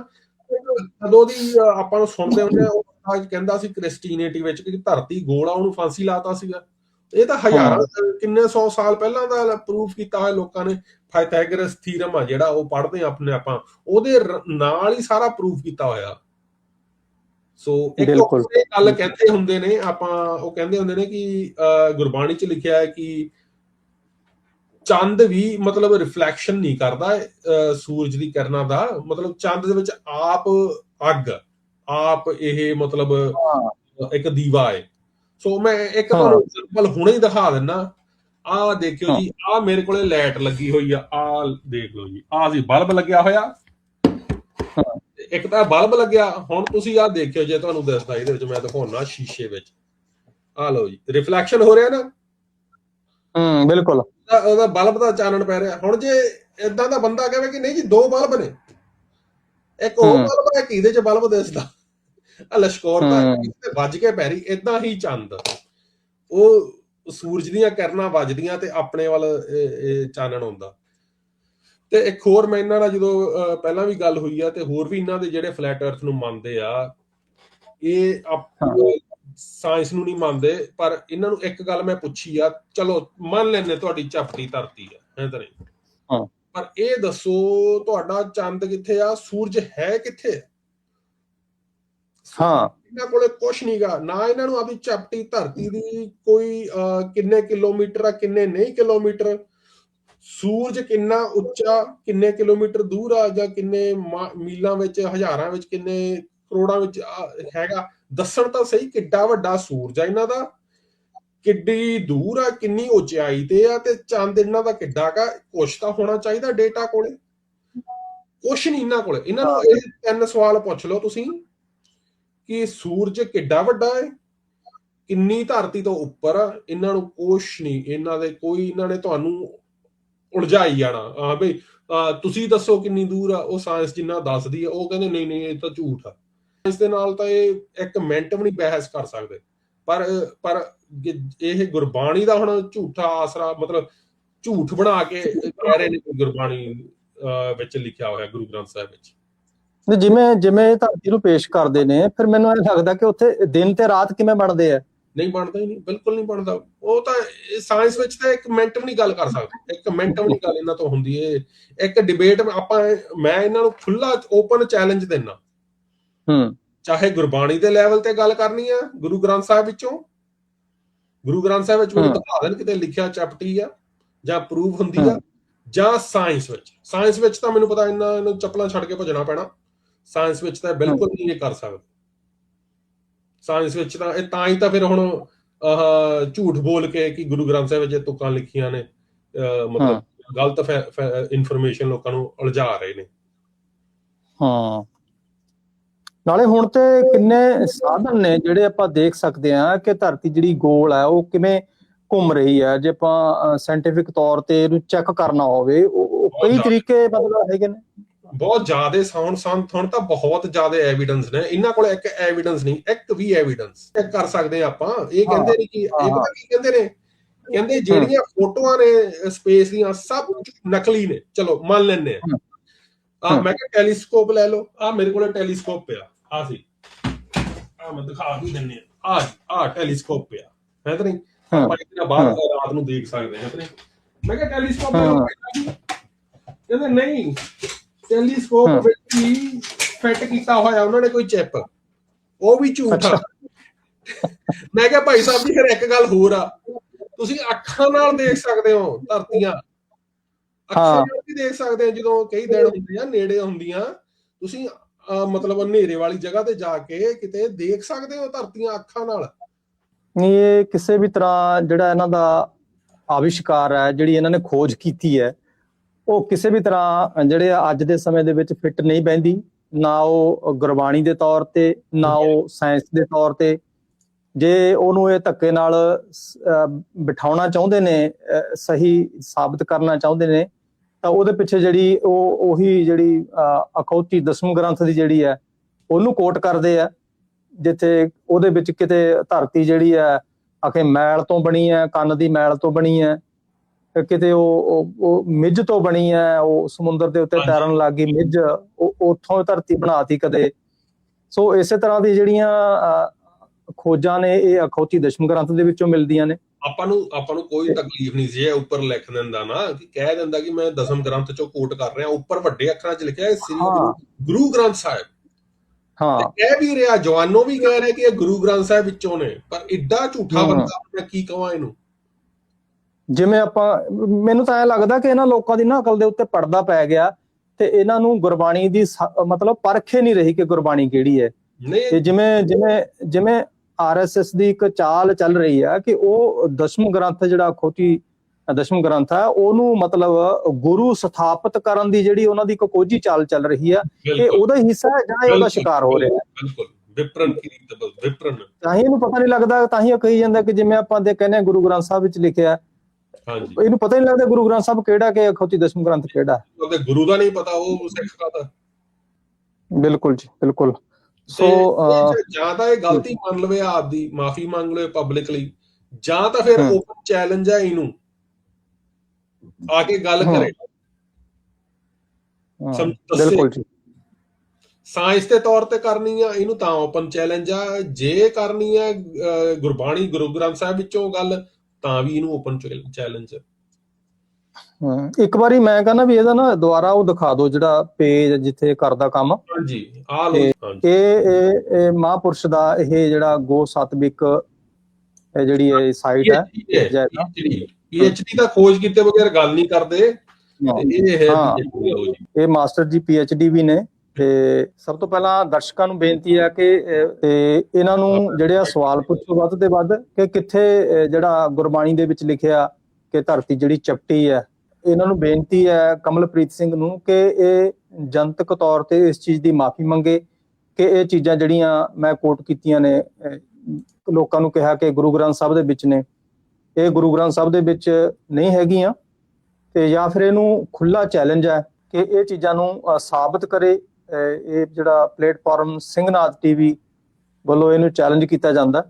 Speaker 1: ਕਦੋਂ ਦੀ ਆਪਾਂ ਨੂੰ ਸੁਣਦੇ ਹੁੰਦੇ ਆ ਉਹ ਕਹਿੰਦਾ ਸੀ ਕ੍ਰਿਸਟੀਨਿਟੀ ਵਿੱਚ ਕਿ ਧਰਤੀ ਗੋਲ ਆ ਉਹਨੂੰ ਫਾਂਸੀ ਲਾਤਾ ਸੀਗਾ। ਇਹ ਤਾਂ ਹਜ਼ਾਰਾਂ ਕਿੰਨੇ 100 ਸਾਲ ਪਹਿਲਾਂ ਦਾ ਪ੍ਰੂਫ ਕੀਤਾ ਹੋਇਆ ਲੋਕਾਂ ਨੇ ਪਾਇਥਾਗੋਰਸ ਥੀਰਮ ਆ ਜਿਹੜਾ ਉਹ ਪੜ੍ਹਦੇ ਆ ਆਪਣੇ ਆਪਾਂ ਉਹਦੇ ਨਾਲ ਹੀ ਸਾਰਾ ਪ੍ਰੂਫ ਕੀਤਾ ਹੋਇਆ। ਸੋ ਇੱਕ ਗੱਲ ਕਹਿੰਦੇ ਹੁੰਦੇ ਨੇ ਆਪਾਂ ਉਹ ਕਹਿੰਦੇ ਹੁੰਦੇ ਨੇ ਕਿ ਗੁਰਬਾਣੀ ਚ ਲਿਖਿਆ ਹੈ ਕਿ ਚੰਦ ਵੀ ਮਤਲਬ ਰਿਫਲੈਕਸ਼ਨ ਨਹੀਂ ਕਰਦਾ ਸੂਰਜ ਦੀ ਕਿਰਨਾਂ ਦਾ ਮਤਲਬ ਚੰਦ ਦੇ ਵਿੱਚ ਆਪ ਅੱਗ। ਆਪ ਇਹ ਮਤਲਬ ਇੱਕ ਦੀਵਾ ਹੈ। ਸੋ ਮੈਂ ਇੱਕ। ਤੁਹਾਨੂੰ ਐਗਜ਼ਾਮਪਲ ਹੁਣੇ ਹੀ ਦਿਖਾ ਦਿੰਨਾ। ਆਹ ਦੇਖਿਓ ਜੀ ਆਹ ਮੇਰੇ ਕੋਲੇ ਲਾਈਟ ਲੱਗੀ ਹੋਈ ਆ ਆਹ ਦੇਖ ਲਓ ਜੀ ਆਹ ਸੀ ਬਲਬ ਲੱਗਿਆ ਹੋਇਆ। ਇੱਕ ਤਾਂ ਬਲਬ ਲੱਗਿਆ ਹੁਣ ਤੁਸੀਂ ਆਹ ਦੇਖਿਓ ਜੇ ਤੁਹਾਨੂੰ ਦਿਸਦਾ ਇਹਦੇ ਵਿੱਚ ਮੈਂ ਦਿਖਾਉਣਾ ਸ਼ੀਸ਼ੇ ਵਿੱਚ। ਆਹ ਲਓ ਜੀ ਰਿਫਲੈਕਸ਼ਨ ਹੋ ਰਿਹਾ ਨਾ?
Speaker 3: ਹੂੰ ਬਿਲਕੁਲ।
Speaker 1: ਉਹਦਾ- ਬਲਬ ਦਾ ਚਾਨਣ ਪੈ ਰਿਹਾ। ਹੁਣ ਜੇ ਇਦਾਂ ਦਾ ਬੰਦਾ ਕਹੇ ਕਿ ਨਹੀਂ ਜੀ ਦੋ ਬਲਬ ਨੇ। ਇੱਕ ਉਹ। ਬਲਬ ਹੈ ਕਿ ਇਹਦੇ ਚ ਬਲਬ ਦਿਸਦਾ? ਆ ਲਸ਼ਕੋਰ ਦਾ। ਤੇ ਵੱਜ ਕੇ ਪੈਰੀ ਇਦਾਂ ਹੀ ਚੰਦ ਉਹ ਸੂਰਜ ਦੀਆਂ ਕਿਰਨਾਂ ਵੱਜਦੀਆਂ ਤੇ ਆਪਣੇ ਵੱਲ ਚਾਨਣ ਆਉਂਦਾ ਤੇ ਇੱਕ ਹੋਰ ਮੈਂ ਇਹਨਾਂ ਨਾਲ ਜਦੋਂ ਪਹਿਲਾਂ ਵੀ ਗੱਲ ਹੋਈ ਆ ਤੇ ਹੋਰ ਵੀ ਇਹਨਾਂ ਦੇ ਜਿਹੜੇ ਫਲੈਟ ਅਰਥ ਨੂੰ ਮੰਨਦੇ ਆ ਇਹ ਸਾਇੰਸ ਨੂੰ ਨਹੀਂ ਮੰਨਦੇ ਪਰ ਇਹਨਾਂ ਨੂੰ ਇੱਕ ਗੱਲ ਮੈਂ ਪੁੱਛੀ ਆ ਚਲੋ ਮੰਨ ਲੈਨੇ ਤੁਹਾਡੀ ਝਪਟੀ ਧਰਤੀ ਆ ਹੈ ਤਾਂ ਨਹੀਂ
Speaker 3: ਹਾਂ।
Speaker 1: ਪਰ ਇਹ ਦੱਸੋ ਤੁਹਾਡਾ ਚੰਦ ਕਿੱਥੇ ਆ ਸੂਰਜ ਹੈ ਕਿੱਥੇ ਆ?
Speaker 3: ਹਾਂ।
Speaker 1: ਇਹਨਾਂ ਕੋਲੇ ਕੁਝ ਨਹੀਂਗਾ ਨਾ ਇਹਨਾਂ ਨੂੰ ਆਪਣੀ ਚਪਟੀ ਧਰਤੀ ਦੀ ਕੋਈ ਕਿੰਨੇ ਕਿਲੋਮੀਟਰ ਆ ਕਿੰਨੇ ਨਹੀਂ ਕਿਲੋਮੀਟਰ। ਸੂਰਜ ਕਿੰਨਾ ਉੱਚਾ ਕਿੰਨੇ ਕਿਲੋਮੀਟਰ ਦੂਰ ਆ ਜਾਂ ਕਿੰਨੇ ਮੀਲਾਂ ਵਿੱਚ ਹਜ਼ਾਰਾਂ ਵਿੱਚ ਕਿੰਨੇ ਕਰੋੜਾਂ ਵਿੱਚ ਹੈਗਾ। ਦੱਸਣ ਤਾਂ ਸਹੀ ਕਿੱਡਾ ਵੱਡਾ ਸੂਰਜ ਆ ਇਹਨਾਂ ਦਾ। ਕਿੱਡੀ ਦੂਰ ਆ ਕਿੰਨੀ ਉਚਾਈ ਤੇ ਆ ਤੇ ਚੰਦ ਇਹਨਾਂ ਦਾ ਕਿੱਡਾ ਕਾ ਕੁਛ ਤਾਂ ਹੋਣਾ ਚਾਹੀਦਾ ਡੇਟਾ ਕੋਲੇ। ਕੁਛ ਨਹੀਂ ਇਹਨਾਂ ਕੋਲੇ। ਇਹਨਾਂ ਨੂੰ ਇਹ ਤਿੰਨ ਸਵਾਲ ਪੁੱਛ ਲਓ ਤੁਸੀਂ। ਕਿ ਸੂਰਜ ਕਿੱਡਾ ਵੱਡਾ ਹੈ? ਕਿੰਨੀ ਧਰਤੀ ਤੋਂ ਉੱਪਰ ਆ? ਇਹਨਾਂ ਨੂੰ ਕੁਛ ਨਹੀਂ, ਇਹਨਾਂ ਦੇ ਕੋਈ, ਇਹਨਾਂ ਨੇ ਤੁਹਾਨੂੰ ਉਲਝਾਈ ਜਾਣਾ। ਆ ਬਈ ਤੁਸੀਂ ਦੱਸੋ ਕਿੰਨੀ ਦੂਰ ਆ? ਉਹ ਸਾਇੰਸ ਜਿੰਨਾ ਦੱਸਦੀ ਆ, ਉਹ ਕਹਿੰਦੇ ਨਹੀਂ ਨਹੀਂ, ਇਹ ਤਾਂ ਝੂਠ ਆ। ਇਸ ਦੇ ਨਾਲ ਤਾਂ ਇਹ ਇੱਕ ਮਿੰਟ ਵੀ ਨਹੀਂ ਬਹਿਸ ਕਰ ਸਕਦੇ। ਪਰ ਪਰ ਇਹ ਗੁਰਬਾਣੀ ਦਾ ਹੁਣ ਝੂਠਾ ਆਸਰਾ, ਮਤਲਬ ਝੂਠ ਬਣਾ ਕੇ ਕਹਿ ਰਹੇ ਨੇ ਗੁਰਬਾਣੀ, ਅਹ ਵਿੱਚ ਲਿਖਿਆ ਹੋਇਆ ਗੁਰੂ ਗ੍ਰੰਥ ਸਾਹਿਬ ਵਿੱਚ।
Speaker 3: ਤੇ ਜਿਵੇਂ ਜਿਵੇਂ ਇਹ ਧਰਤੀ ਨੂੰ ਪੇਸ਼ ਕਰਦੇ ਨੇ ਫਿਰ ਮੈਨੂੰ ਇਹ ਲੱਗਦਾ ਕਿ ਉੱਥੇ ਦਿਨ ਤੇ ਰਾਤ ਕਿਵੇਂ ਬਣਦੇ ਆ?
Speaker 1: ਨਹੀਂ ਬਣਦਾ ਹੀ ਨਹੀਂ ਬਿਲਕੁਲ ਨਹੀਂ ਬਣਦਾ। ਉਹ ਤਾਂ ਸਾਇੰਸ ਵਿੱਚ ਤਾਂ ਇੱਕ ਮਿੰਟ ਵੀ ਨਹੀਂ ਗੱਲ ਕਰ ਸਕਦੇ। ਇੱਕ ਮਿੰਟ ਵੀ ਨਹੀਂ ਗੱਲ ਇਹਨਾਂ ਤੋਂ ਹੁੰਦੀ ਏ ਇੱਕ ਡਿਬੇਟ ਆਪਾਂ ਮੈਂ ਇਹਨਾਂ ਨੂੰ ਖੁੱਲਾ ਓਪਨ ਚੈਲੰਜ ਦਿੰਨਾ।
Speaker 3: ਹੂੰ।
Speaker 1: ਚਾਹੇ ਗੁਰਬਾਣੀ ਦੇ ਲੈਵਲ ਤੇ ਗੱਲ ਕਰਨੀ ਆ ਗੁਰੂ ਗ੍ਰੰਥ ਸਾਹਿਬ ਵਿੱਚੋਂ। ਗੁਰੂ ਗ੍ਰੰਥ ਸਾਹਿਬ ਵਿੱਚ ਮੈਨੂੰ। ਦਿਖਾ ਦੇਣ ਕਿਤੇ ਲਿਖਿਆ ਚਪਟੀ ਆ ਜਾਂ ਪ੍ਰੂਫ ਹੁੰਦੀ ਆ ਜਾਂ ਸਾਇੰਸ ਵਿੱਚ। ਸਾਇੰਸ ਵਿੱਚ ਤਾਂ ਮੈਨੂੰ ਪਤਾ ਇਹਨਾਂ ਇਹਨੂੰ ਚੱਪਲਾਂ ਛੱਡ ਕੇ ਭੱਜਣਾ ਪੈਣਾ। ਸਾਇੰਸ ਵਿੱਚ ਤਾਂ ਬਿਲਕੁਲ ਨਹੀਂ ਇਹ ਕਰ ਸਕਦੇ। ਸਾਇੰਸ ਵਿੱਚ ਤਾਂ ਇਹ ਤਾਂ ਹੀ ਤਾਂ ਫਿਰ ਹੁਣ ਆਹ ਝੂਠ ਬੋਲ ਕੇ ਕਿ ਗੁਰੂ ਗ੍ਰੰਥ ਸਾਹਿਬ ਵਿੱਚ ਇਹ ਤੁਕਾਂ ਲਿਖੀਆਂ ਨੇ ਮਤਲਬ ਗਲਤ ਇਨਫੋਰਮੇਸ਼ਨ ਲੋਕਾਂ ਨੂੰ ਉਲਝਾ ਰਹੇ ਨੇ।
Speaker 3: ਹਾਂ। ਨਾਲੇ ਹੁਣ ਤੇ ਕਿੰਨੇ ਸਾਧਨ ਨੇ ਜਿਹੜੇ ਆਪਾਂ ਦੇਖ ਸਕਦੇ ਆ ਕਿ ਧਰਤੀ ਜਿਹੜੀ ਗੋਲ ਹੈ ਉਹ ਕਿਵੇਂ ਘੁੰਮ ਰਹੀ ਹੈ। ਜੇ ਆਪਾਂ ਸਾਇੰਟੀਫਿਕ ਤੌਰ ਤੇ ਇਹਨੂੰ ਚੈੱਕ ਕਰਨਾ ਹੋਵੇ ਉਹ ਕਈ। ਤਰੀਕੇ ਮਤਲਬ ਹੈਗੇ ਨੇ।
Speaker 1: ਬਹੁਤ ਜ਼ਿਆਦਾ ਸਾਊਂਡ ਸੰਤ ਹੁਣ ਤਾਂ ਬਹੁਤ ਜ਼ਿਆਦਾ ਐਵੀਡੈਂਸ ਨੇ। ਇਹਨਾਂ ਕੋਲ ਇੱਕ ਐਵੀਡੈਂਸ ਨਹੀਂ ਇੱਕ ਵੀ ਐਵੀਡੈਂਸ ਚੈੱਕ ਕਰ ਸਕਦੇ ਆਪਾਂ। ਇਹ ਕਹਿੰਦੇ ਨੇ ਕਿ ਇਹ। ਪਤਾ ਕੀ ਕਹਿੰਦੇ ਨੇ? ਕਹਿੰਦੇ ਜਿਹੜੀਆਂ ਫੋਟੋਆਂ ਨੇ ਸਪੇਸ ਦੀਆਂ ਸਭ ਨਕਲੀ ਨੇ। ਚਲੋ ਮੰਨ ਲੈਂਦੇ ਆ ਆ। ਮੈਂ ਕਿਹਾ ਟੈਲੀਸਕੋਪ ਲੈ ਲਓ। ਆ ਮੇਰੇ ਕੋਲ ਟੈਲੀਸਕੋਪ ਪਿਆ। ਆ ਸੀ। ਆ ਮੈਂ ਦਿਖਾ ਵੀ ਦਿੰਨੇ ਆ ਆ ਆ ਟੈਲੀਸਕੋਪ ਪਿਆ। ਹੈ ਤਾਂ ਨਹੀਂ?
Speaker 3: ਹਾਂ।
Speaker 1: ਆਪਾਂ ਇਹਦਾ ਬਾਹਰ ਰਾਤ ਨੂੰ ਦੇਖ ਸਕਦੇ ਹਾਂ ਤੇ ਮੈਂ ਕਿਹਾ ਟੈਲੀਸਕੋਪ ਲਓ ਕਹਿੰਦੇ ਨਹੀਂ। ਟੈਲੀਸਕੋਪ। ਵਿੱਚ ਹੀ ਫਿੱਟ ਕੀਤਾ ਹੋਇਆ ਉਹਨਾਂ ਨੇ ਕੋਈ ਚਿਪ ਉਹ ਵੀ ਝੂਠ ਆ। ਮੈਂ ਕਿਹਾ ਭਾਈ ਸਾਹਿਬ ਜੀ ਫਿਰ ਇੱਕ ਗੱਲ ਹੋਰ ਆ ਤੁਸੀਂ ਅੱਖਾਂ ਨਾਲ ਦੇਖ ਸਕਦੇ ਹੋ ਧਰਤੀਆਂ ਅੱਖਾਂ। ਨਾਲ ਵੀ ਦੇਖ ਸਕਦੇ ਹੋ ਜਦੋਂ ਕਈ ਦਿਨ ਹੁੰਦੇ ਆ ਨੇੜੇ ਹੁੰਦੀਆਂ ਤੁਸੀਂ ਮਤਲਬ ਹਨੇਰੇ ਵਾਲੀ ਜਗ੍ਹਾ ਤੇ ਜਾ ਕੇ ਕਿਤੇ ਦੇਖ ਸਕਦੇ ਹੋ ਧਰਤੀਆਂ ਅੱਖਾਂ ਨਾਲ
Speaker 3: ਇਹ ਕਿਸੇ ਵੀ ਤਰ੍ਹਾਂ ਜਿਹੜਾ ਇਹਨਾਂ ਦਾ ਆਵਿਸ਼ਕਾਰ ਹੈ ਜਿਹੜੀ ਇਹਨਾਂ ਨੇ ਖੋਜ ਕੀਤੀ ਹੈ ਉਹ ਕਿਸੇ ਵੀ ਤਰ੍ਹਾਂ ਜਿਹੜੇ ਅੱਜ ਦੇ ਸਮੇਂ ਦੇ ਵਿੱਚ ਫਿੱਟ ਨਹੀਂ ਬੈਂਦੀ ਨਾ ਉਹ ਗੁਰਬਾਣੀ ਦੇ ਤੌਰ ਤੇ ਨਾ ਉਹ ਸਾਇੰਸ ਦੇ ਤੌਰ ਤੇ। ਜੇ ਉਹਨੂੰ ਇਹ ਧੱਕੇ ਨਾਲ ਬਿਠਾਉਣਾ ਚਾਹੁੰਦੇ ਨੇ ਸਹੀ ਸਾਬਤ ਕਰਨਾ ਚਾਹੁੰਦੇ ਨੇ ਤਾਂ ਉਹਦੇ ਪਿੱਛੇ ਜਿਹੜੀ ਉਹ ਉਹੀ ਜਿਹੜੀ ਅਖੌਤੀ ਦਸਮ ਗ੍ਰੰਥ ਦੀ ਜਿਹੜੀ ਹੈ ਉਹਨੂੰ ਕੋਟ ਕਰਦੇ ਆ ਜਿੱਥੇ ਉਹਦੇ ਵਿੱਚ ਕਿਤੇ ਧਰਤੀ ਜਿਹੜੀ ਹੈ ਆਖੇ ਮੈਲ ਤੋਂ ਬਣੀ ਹੈ ਕੰਨ ਦੀ ਮੈਲ ਤੋਂ ਬਣੀ ਹੈ ਕਿਤੇ ਉਹ ਉਹ- ਮਿੱਝ ਤੋਂ ਬਣੀ ਹੈ ਉਹ ਸਮੁੰਦਰ ਦੇ ਉੱਤੇ। ਤੈਰਨ ਲੱਗ ਗਈ ਮਿੱਝ ਉਹ ਉੱਥੋਂ ਧਰਤੀ ਬਣਾਤੀ ਕਦੇ ਸੋ ਇਸੇ ਤਰ੍ਹਾਂ ਦੀ ਜਿਹੜੀਆਂ ਖੋਜਾਂ ਨੇ ਇਹ ਅਖੌਤੀ ਦਸ਼ਮ ਗ੍ਰੰਥ ਦੇ ਵਿੱਚੋਂ ਮਿਲਦੀਆਂ ਨੇ
Speaker 1: ਆਪਾਂ ਨੂੰ ਆਪਾਂ ਨੂੰ ਕੋਈ ਤਕਲੀਫ ਨਹੀਂ ਸੀ ਇਹ ਉੱਪਰ ਲਿਖ ਦਿੰਦਾ ਨਾ ਕਿ ਕਹਿ ਦਿੰਦਾ ਕਿ ਮੈਂ ਦਸਮ ਗ੍ਰੰਥ ਚੋਂ ਕੋਟ ਕਰ ਰਿਹਾ ਉੱਪਰ ਵੱਡੇ ਅੱਖਰਾਂ 'ਚ ਲਿਖਿਆ ਹੈ ਸ੍ਰੀ। ਗੁਰੂ- ਗੁਰੂ ਗ੍ਰੰਥ ਸਾਹਿਬ
Speaker 3: ਹਾਂ
Speaker 1: ਕਹਿ ਵੀ ਰਿਹਾ ਜਵਾਨੋ ਵੀ ਕਹਿ ਰਿਹਾ ਕਿ ਇਹ ਗੁਰੂ ਗ੍ਰੰਥ ਸਾਹਿਬ ਵਿੱਚੋਂ ਨੇ ਪਰ ਇੱਡਾ ਝੂਠਾ। ਬੰਦਾ ਮੈਂ ਕੀ ਕਹਾਂ ਇਹਨੂੰ
Speaker 3: ਜਿਵੇਂ ਆਪਾਂ ਮੈਨੂੰ ਤਾਂ ਐ ਲੱਗਦਾ ਕਿ ਇਹਨਾਂ ਲੋਕਾਂ ਦੀ ਨਾ ਅਕਲ ਦੇ ਉੱਤੇ ਪਰਦਾ ਪੈ ਗਿਆ ਤੇ ਇਹਨਾਂ ਨੂੰ ਗੁਰਬਾਣੀ ਦੀ ਮਤਲਬ ਪਰਖੇ ਨਹੀਂ ਰਹੀ ਕਿ ਗੁਰਬਾਣੀ ਕਿਹੜੀ ਹੈ। ਤੇ ਜਿਵੇਂ ਜਿਵੇਂ ਜਿਵੇਂ ਆਰਐਸਐਸ ਦੀ ਇੱਕ ਚਾਲ ਚੱਲ ਰਹੀ ਹੈ ਕਿ ਉਹ ਦਸ਼ਮ ਗ੍ਰੰਥ ਜਿਹੜਾ ਖੋਟੀ ਦਸ਼ਮ ਗ੍ਰੰਥ ਹੈ ਉਹਨੂੰ ਮਤਲਬ ਗੁਰੂ ਸਥਾਪਿਤ ਕਰਨ ਦੀ ਜਿਹੜੀ ਉਹਨਾਂ ਦੀ ਇੱਕ ਕੋਝੀ ਚਾਲ ਚੱਲ ਰਹੀ ਹੈ
Speaker 1: ਬਿਲਕੁਲ।
Speaker 3: ਉਹਦਾ ਹਿੱਸਾ ਹੈ ਜਾਂ ਉਹਦਾ ਸ਼ਿਕਾਰ ਹੋ ਰਿਹਾ ਹੈ।
Speaker 1: ਬਿਲਕੁਲ। ਵਿਪਰਨ ਕੀ ਰੀਤ ਬਸ ਵਿਪਰਨ
Speaker 3: ਤਾਂ ਹੀ ਇਹਨੂੰ ਪਤਾ ਨਹੀਂ ਲੱਗਦਾ ਤਾਂ ਹੀ ਉਹ ਕਹੀ ਜਾਂਦਾ ਕਿ ਜਿਵੇਂ ਆਪਾਂ ਦੇ ਕਹਿੰਦੇ ਗੁਰੂ ਗ੍ਰੰਥ ਸਾਹਿਬ ਵਿੱਚ ਲਿਖਿਆ ਹੈ,
Speaker 1: ਹਾਂਜੀ
Speaker 3: ਇਹਨੂੰ ਪਤਾ ਨਹੀਂ ਲੱਗਦਾ ਗੁਰੂ ਗ੍ਰੰਥ ਸਾਹਿਬ ਕਿਹੜਾ ਕਿ ਅਖੌਤੀ ਦਸ਼ਮ ਗ੍ਰੰਥ ਕਿਹੜਾ ਹੈ।
Speaker 1: ਉਹਦੇ ਗੁਰੂ ਦਾ ਨਹੀਂ ਪਤਾ ਉਹ ਸਿੱਖ ਦਾ
Speaker 3: ਬਿਲਕੁਲ ਜੀ ਬਿਲਕੁਲ ਸੋ
Speaker 1: ਜਾਂ ਤਾਂ ਇਹ ਗਲਤੀ ਮੰਨ ਲਵੇ ਆਪਦੀ ਮਾਫੀ ਮੰਗ ਲਵੇ ਪਬਲਿਕਲੀ ਜਾਂ ਤਾਂ ਫਿਰ। ਓਪਨ ਚੈਲੰਜ ਹੈ ਇਹਨੂੰ ਆ ਕੇ ਗੱਲ। ਕਰੇ
Speaker 3: ਹਾਂ। ਬਿਲਕੁਲ ਜੀ
Speaker 1: ਸਾਇੰਸ ਦੇ ਤੌਰ ਤੇ ਕਰਨੀ ਆ ਇਹਨੂੰ ਤਾਂ ਓਪਨ ਚੈਲੰਜ ਆ ਜੇ ਕਰਨੀ ਆ ਗੁਰਬਾਣੀ ਗੁਰੂ ਗ੍ਰੰਥ ਸਾਹਿਬ ਵਿੱਚੋਂ ਗੱਲ ਤਾਂ ਵੀ ਇਹਨੂੰ ਓਪਨ ਚੈਲੰਜ
Speaker 3: ਹਾਂ, ਇੱਕ ਵਾਰੀ ਮੈਂ ਕਹਿੰਦਾ ਵੀ ਇਹਦਾ ਨਾ ਦੁਬਾਰਾ ਉਹ ਦਿਖਾ ਦਿਓ ਜਿਹੜਾ ਪੇਜ ਜਿੱਥੇ ਕਰਦਾ ਕੰਮ।
Speaker 1: ਹਾਂਜੀ ਆ ਲੋ ਹਾਂਜੀ।
Speaker 3: ਇਹ ਇਹ ਇਹ ਮਹਾਂਪੁਰਸ਼ ਦਾ ਇਹ ਜਿਹੜਾ ਗੋ ਸਤਵਿਕ ਇਹ ਜਿਹੜੀ ਇਹ ਸਾਈਟ ਹੈ ਜਾਇਦਾ।
Speaker 1: ਪੀਐਚਡੀ ਦਾ ਖੋਜ ਕੀਤੇ ਬਗੈਰ ਗੱਲ ਨਹੀਂ ਕਰਦੇ। ਤੇ ਇਹ ਹੈ
Speaker 3: ਹਾਂ।
Speaker 1: PhD ਲਓ ਜੀ।
Speaker 3: ਇਹ ਮਾਸਟਰ ਜੀ ਡੀ ਵੀ ਨੇ। ਤੇ ਸਭ ਤੋਂ ਪਹਿਲਾਂ ਦਰਸ਼ਕਾਂ ਨੂੰ ਬੇਨਤੀ ਹੈ ਕਿ ਤੇ ਇਹਨਾਂ ਨੂੰ ਜਿਹੜੇ ਆ ਸਵਾਲ ਪੁੱਛੋ ਵੱਧ ਤੇ ਵੱਧ ਕਿ ਕਿੱਥੇ ਜਿਹੜਾ ਗੁਰਬਾਣੀ ਦੇ ਵਿੱਚ ਲਿਖਿਆ ਕਿ ਧਰਤੀ ਜਿਹੜੀ ਚਪਟੀ ਹੈ। ਇਹਨਾਂ ਨੂੰ ਬੇਨਤੀ ਹੈ ਕਮਲਪ੍ਰੀਤ ਸਿੰਘ ਨੂੰ ਕਿ ਇਹ ਜਨਤਕ ਤੌਰ ਤੇ ਇਸ ਚੀਜ਼ ਦੀ ਮਾਫੀ ਮੰਗੇ ਕਿ ਇਹ ਚੀਜ਼ਾਂ ਜਿਹੜੀਆਂ ਮੈਂ ਕੋਟ ਕੀਤੀਆਂ ਨੇ ਲੋਕਾਂ ਨੂੰ ਕਿਹਾ ਕਿ ਗੁਰੂ ਗ੍ਰੰਥ ਸਾਹਿਬ ਦੇ ਵਿੱਚ ਨੇ। ਇਹ ਗੁਰੂ ਗ੍ਰੰਥ ਸਾਹਿਬ ਦੇ ਵਿੱਚ ਨਹੀਂ ਹੈਗੀਆਂ ਤੇ ਜਾਂ ਫਿਰ ਇਹਨੂੰ ਖੁੱਲਾ ਚੈਲੰਜ ਹੈ ਕਿ ਇਹ ਚੀਜ਼ਾਂ ਨੂੰ ਸਾਬਤ ਕਰੇ ਇਹ ਜਿਹੜਾ ਪਲੇਟਫਾਰਮ ਸਿੰਘਨਾਥ ਟੀਵੀ ਵੱਲੋਂ ਇਹਨੂੰ ਚੈਲੰਜ ਕੀਤਾ ਜਾਂਦਾ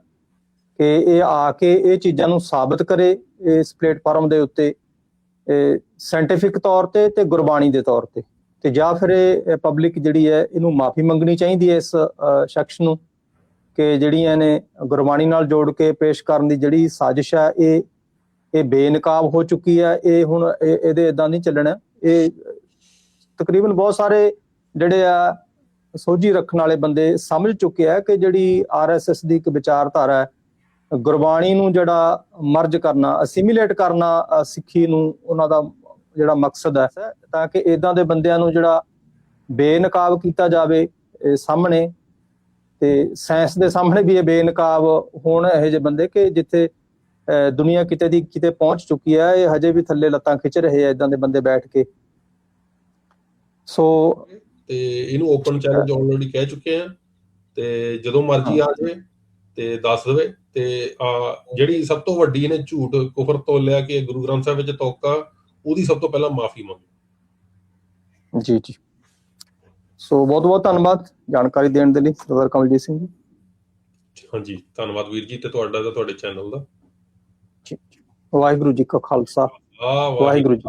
Speaker 3: ਕਿ ਇਹ ਆ ਕੇ ਇਹ ਚੀਜ਼ਾਂ ਨੂੰ ਸਾਬਤ ਕਰੇ ਇਸ ਪਲੇਟਫਾਰਮ ਦੇ ਉੱਤੇ ਸਾਇੰਟੀਫਿਕ ਤੌਰ ਤੇ ਤੇ ਗੁਰਬਾਣੀ ਦੇ ਤੌਰ ਤੇ। ਤੇ ਜਾਂ ਫਿਰ ਇਹ ਪਬਲਿਕ ਜਿਹੜੀ ਹੈ ਇਹਨੂੰ ਮਾਫੀ ਮੰਗਣੀ ਚਾਹੀਦੀ ਹੈ ਇਸ ਸ਼ਖਸ ਨੂੰ ਕਿ ਜਿਹੜੀਆਂ ਨੇ ਗੁਰਬਾਣੀ ਨਾਲ ਜੋੜ ਕੇ ਪੇਸ਼ ਕਰਨ ਦੀ ਜਿਹੜੀ ਸਾਜ਼ਿਸ਼ ਹੈ, ਇਹ ਇਹ ਬੇਨਕਾਬ ਹੋ ਚੁੱਕੀ ਹੈ, ਇਹ ਹੁਣ ਇਹਦੇ ਇਦਾਂ ਨਹੀਂ ਚੱਲਣਾ। ਇਹ ਤਕਰੀਬਨ ਬਹੁਤ ਸਾਰੇ ਜਿਹੜੇ ਆ ਸੋਝੀ ਰੱਖਣ ਵਾਲੇ ਬੰਦੇ ਸਮਝ ਚੁੱਕੇ ਆ ਕਿ ਜਿਹੜੀ ਆਰਐਸਐਸ ਦੀ ਇੱਕ ਵਿਚਾਰਧਾਰਾ ਹੈ, ਗੁਰਬਾਣੀ ਨੂੰ ਜਿਹੜਾ ਮਰਜ ਕਰਨਾ, ਅਸਿਮੀਲੇਟ ਕਰਨਾ ਸਿੱਖੀ ਨੂੰ ਉਹਨਾਂ ਦਾ ਜਿਹੜਾ ਮਕਸਦ ਹੈ, ਤਾਂ ਕਿ ਇਦਾਂ ਦੇ ਬੰਦਿਆਂ ਨੂੰ ਜਿਹੜਾ ਬੇਨਕਾਬ ਕੀਤਾ ਜਾਵੇ ਸਾਹਮਣੇ ਤੇ ਸਾਇੰਸ ਦੇ ਸਾਹਮਣੇ ਵੀ ਇਹ ਬੇਨਕਾਬ ਹੋਣ ਇਹੋ ਜਿਹੇ ਬੰਦੇ ਕਿ ਜਿੱਥੇ ਅਹ ਦੁਨੀਆ ਕਿਤੇ ਦੀ ਕਿਤੇ ਪਹੁੰਚ ਚੁੱਕੀ ਹੈ, ਇਹ ਹਜੇ ਵੀ ਥੱਲੇ ਲੱਤਾਂ ਖਿੱਚ ਰਹੇ ਆ ਇਦਾਂ ਦੇ ਬੰਦੇ ਬੈਠ ਕੇ। ਸੋ
Speaker 1: ਤੇ ਇਹਨੂੰ ਓਪਨ ਚੈਲੰਜ ਆਲਰੇਡੀ ਕਹਿ ਚੁੱਕੇ ਆ। ਤੇ ਜਦੋਂ ਮਰਜ਼ੀ ਆ ਜਾਵੇ ਤੇ ਦੱਸ ਦੇਵੇ। ਤੇ ਆ ਜਿਹੜੀ ਸਭ ਤੋਂ ਵੱਡੀ ਇਹਨੇ ਝੂਠ ਕੁਫਰ ਤੋਲਿਆ ਕਿ ਗੁਰੂ ਗ੍ਰੰਥ ਸਾਹਿਬ ਵਿੱਚ ਤੋਕਾ ਉਹਦੀ ਸਭ ਤੋਂ ਪਹਿਲਾਂ ਮਾਫੀ ਮੰਗੋ।
Speaker 3: ਜੀ ਜੀ। ਸੋ ਬਹੁਤ ਬਹੁਤ ਧੰਨਵਾਦ ਜਾਣਕਾਰੀ ਦੇਣ ਦੇ ਲਈ ਸਰਦਾਰ ਕਮਲਜੀਤ ਸਿੰਘ ਜੀ।
Speaker 1: ਹਾਂਜੀ ਧੰਨਵਾਦ ਵੀਰ ਜੀ ਤੇ ਤੁਹਾਡਾ ਤੇ ਤੁਹਾਡੇ ਚੈਨਲ ਦਾ।
Speaker 3: ਵਾਹਿਗੁਰੂ ਜੀ ਕਾ ਖਾਲਸਾ। ਵਾਹਿਗੁਰੂ ਜੀ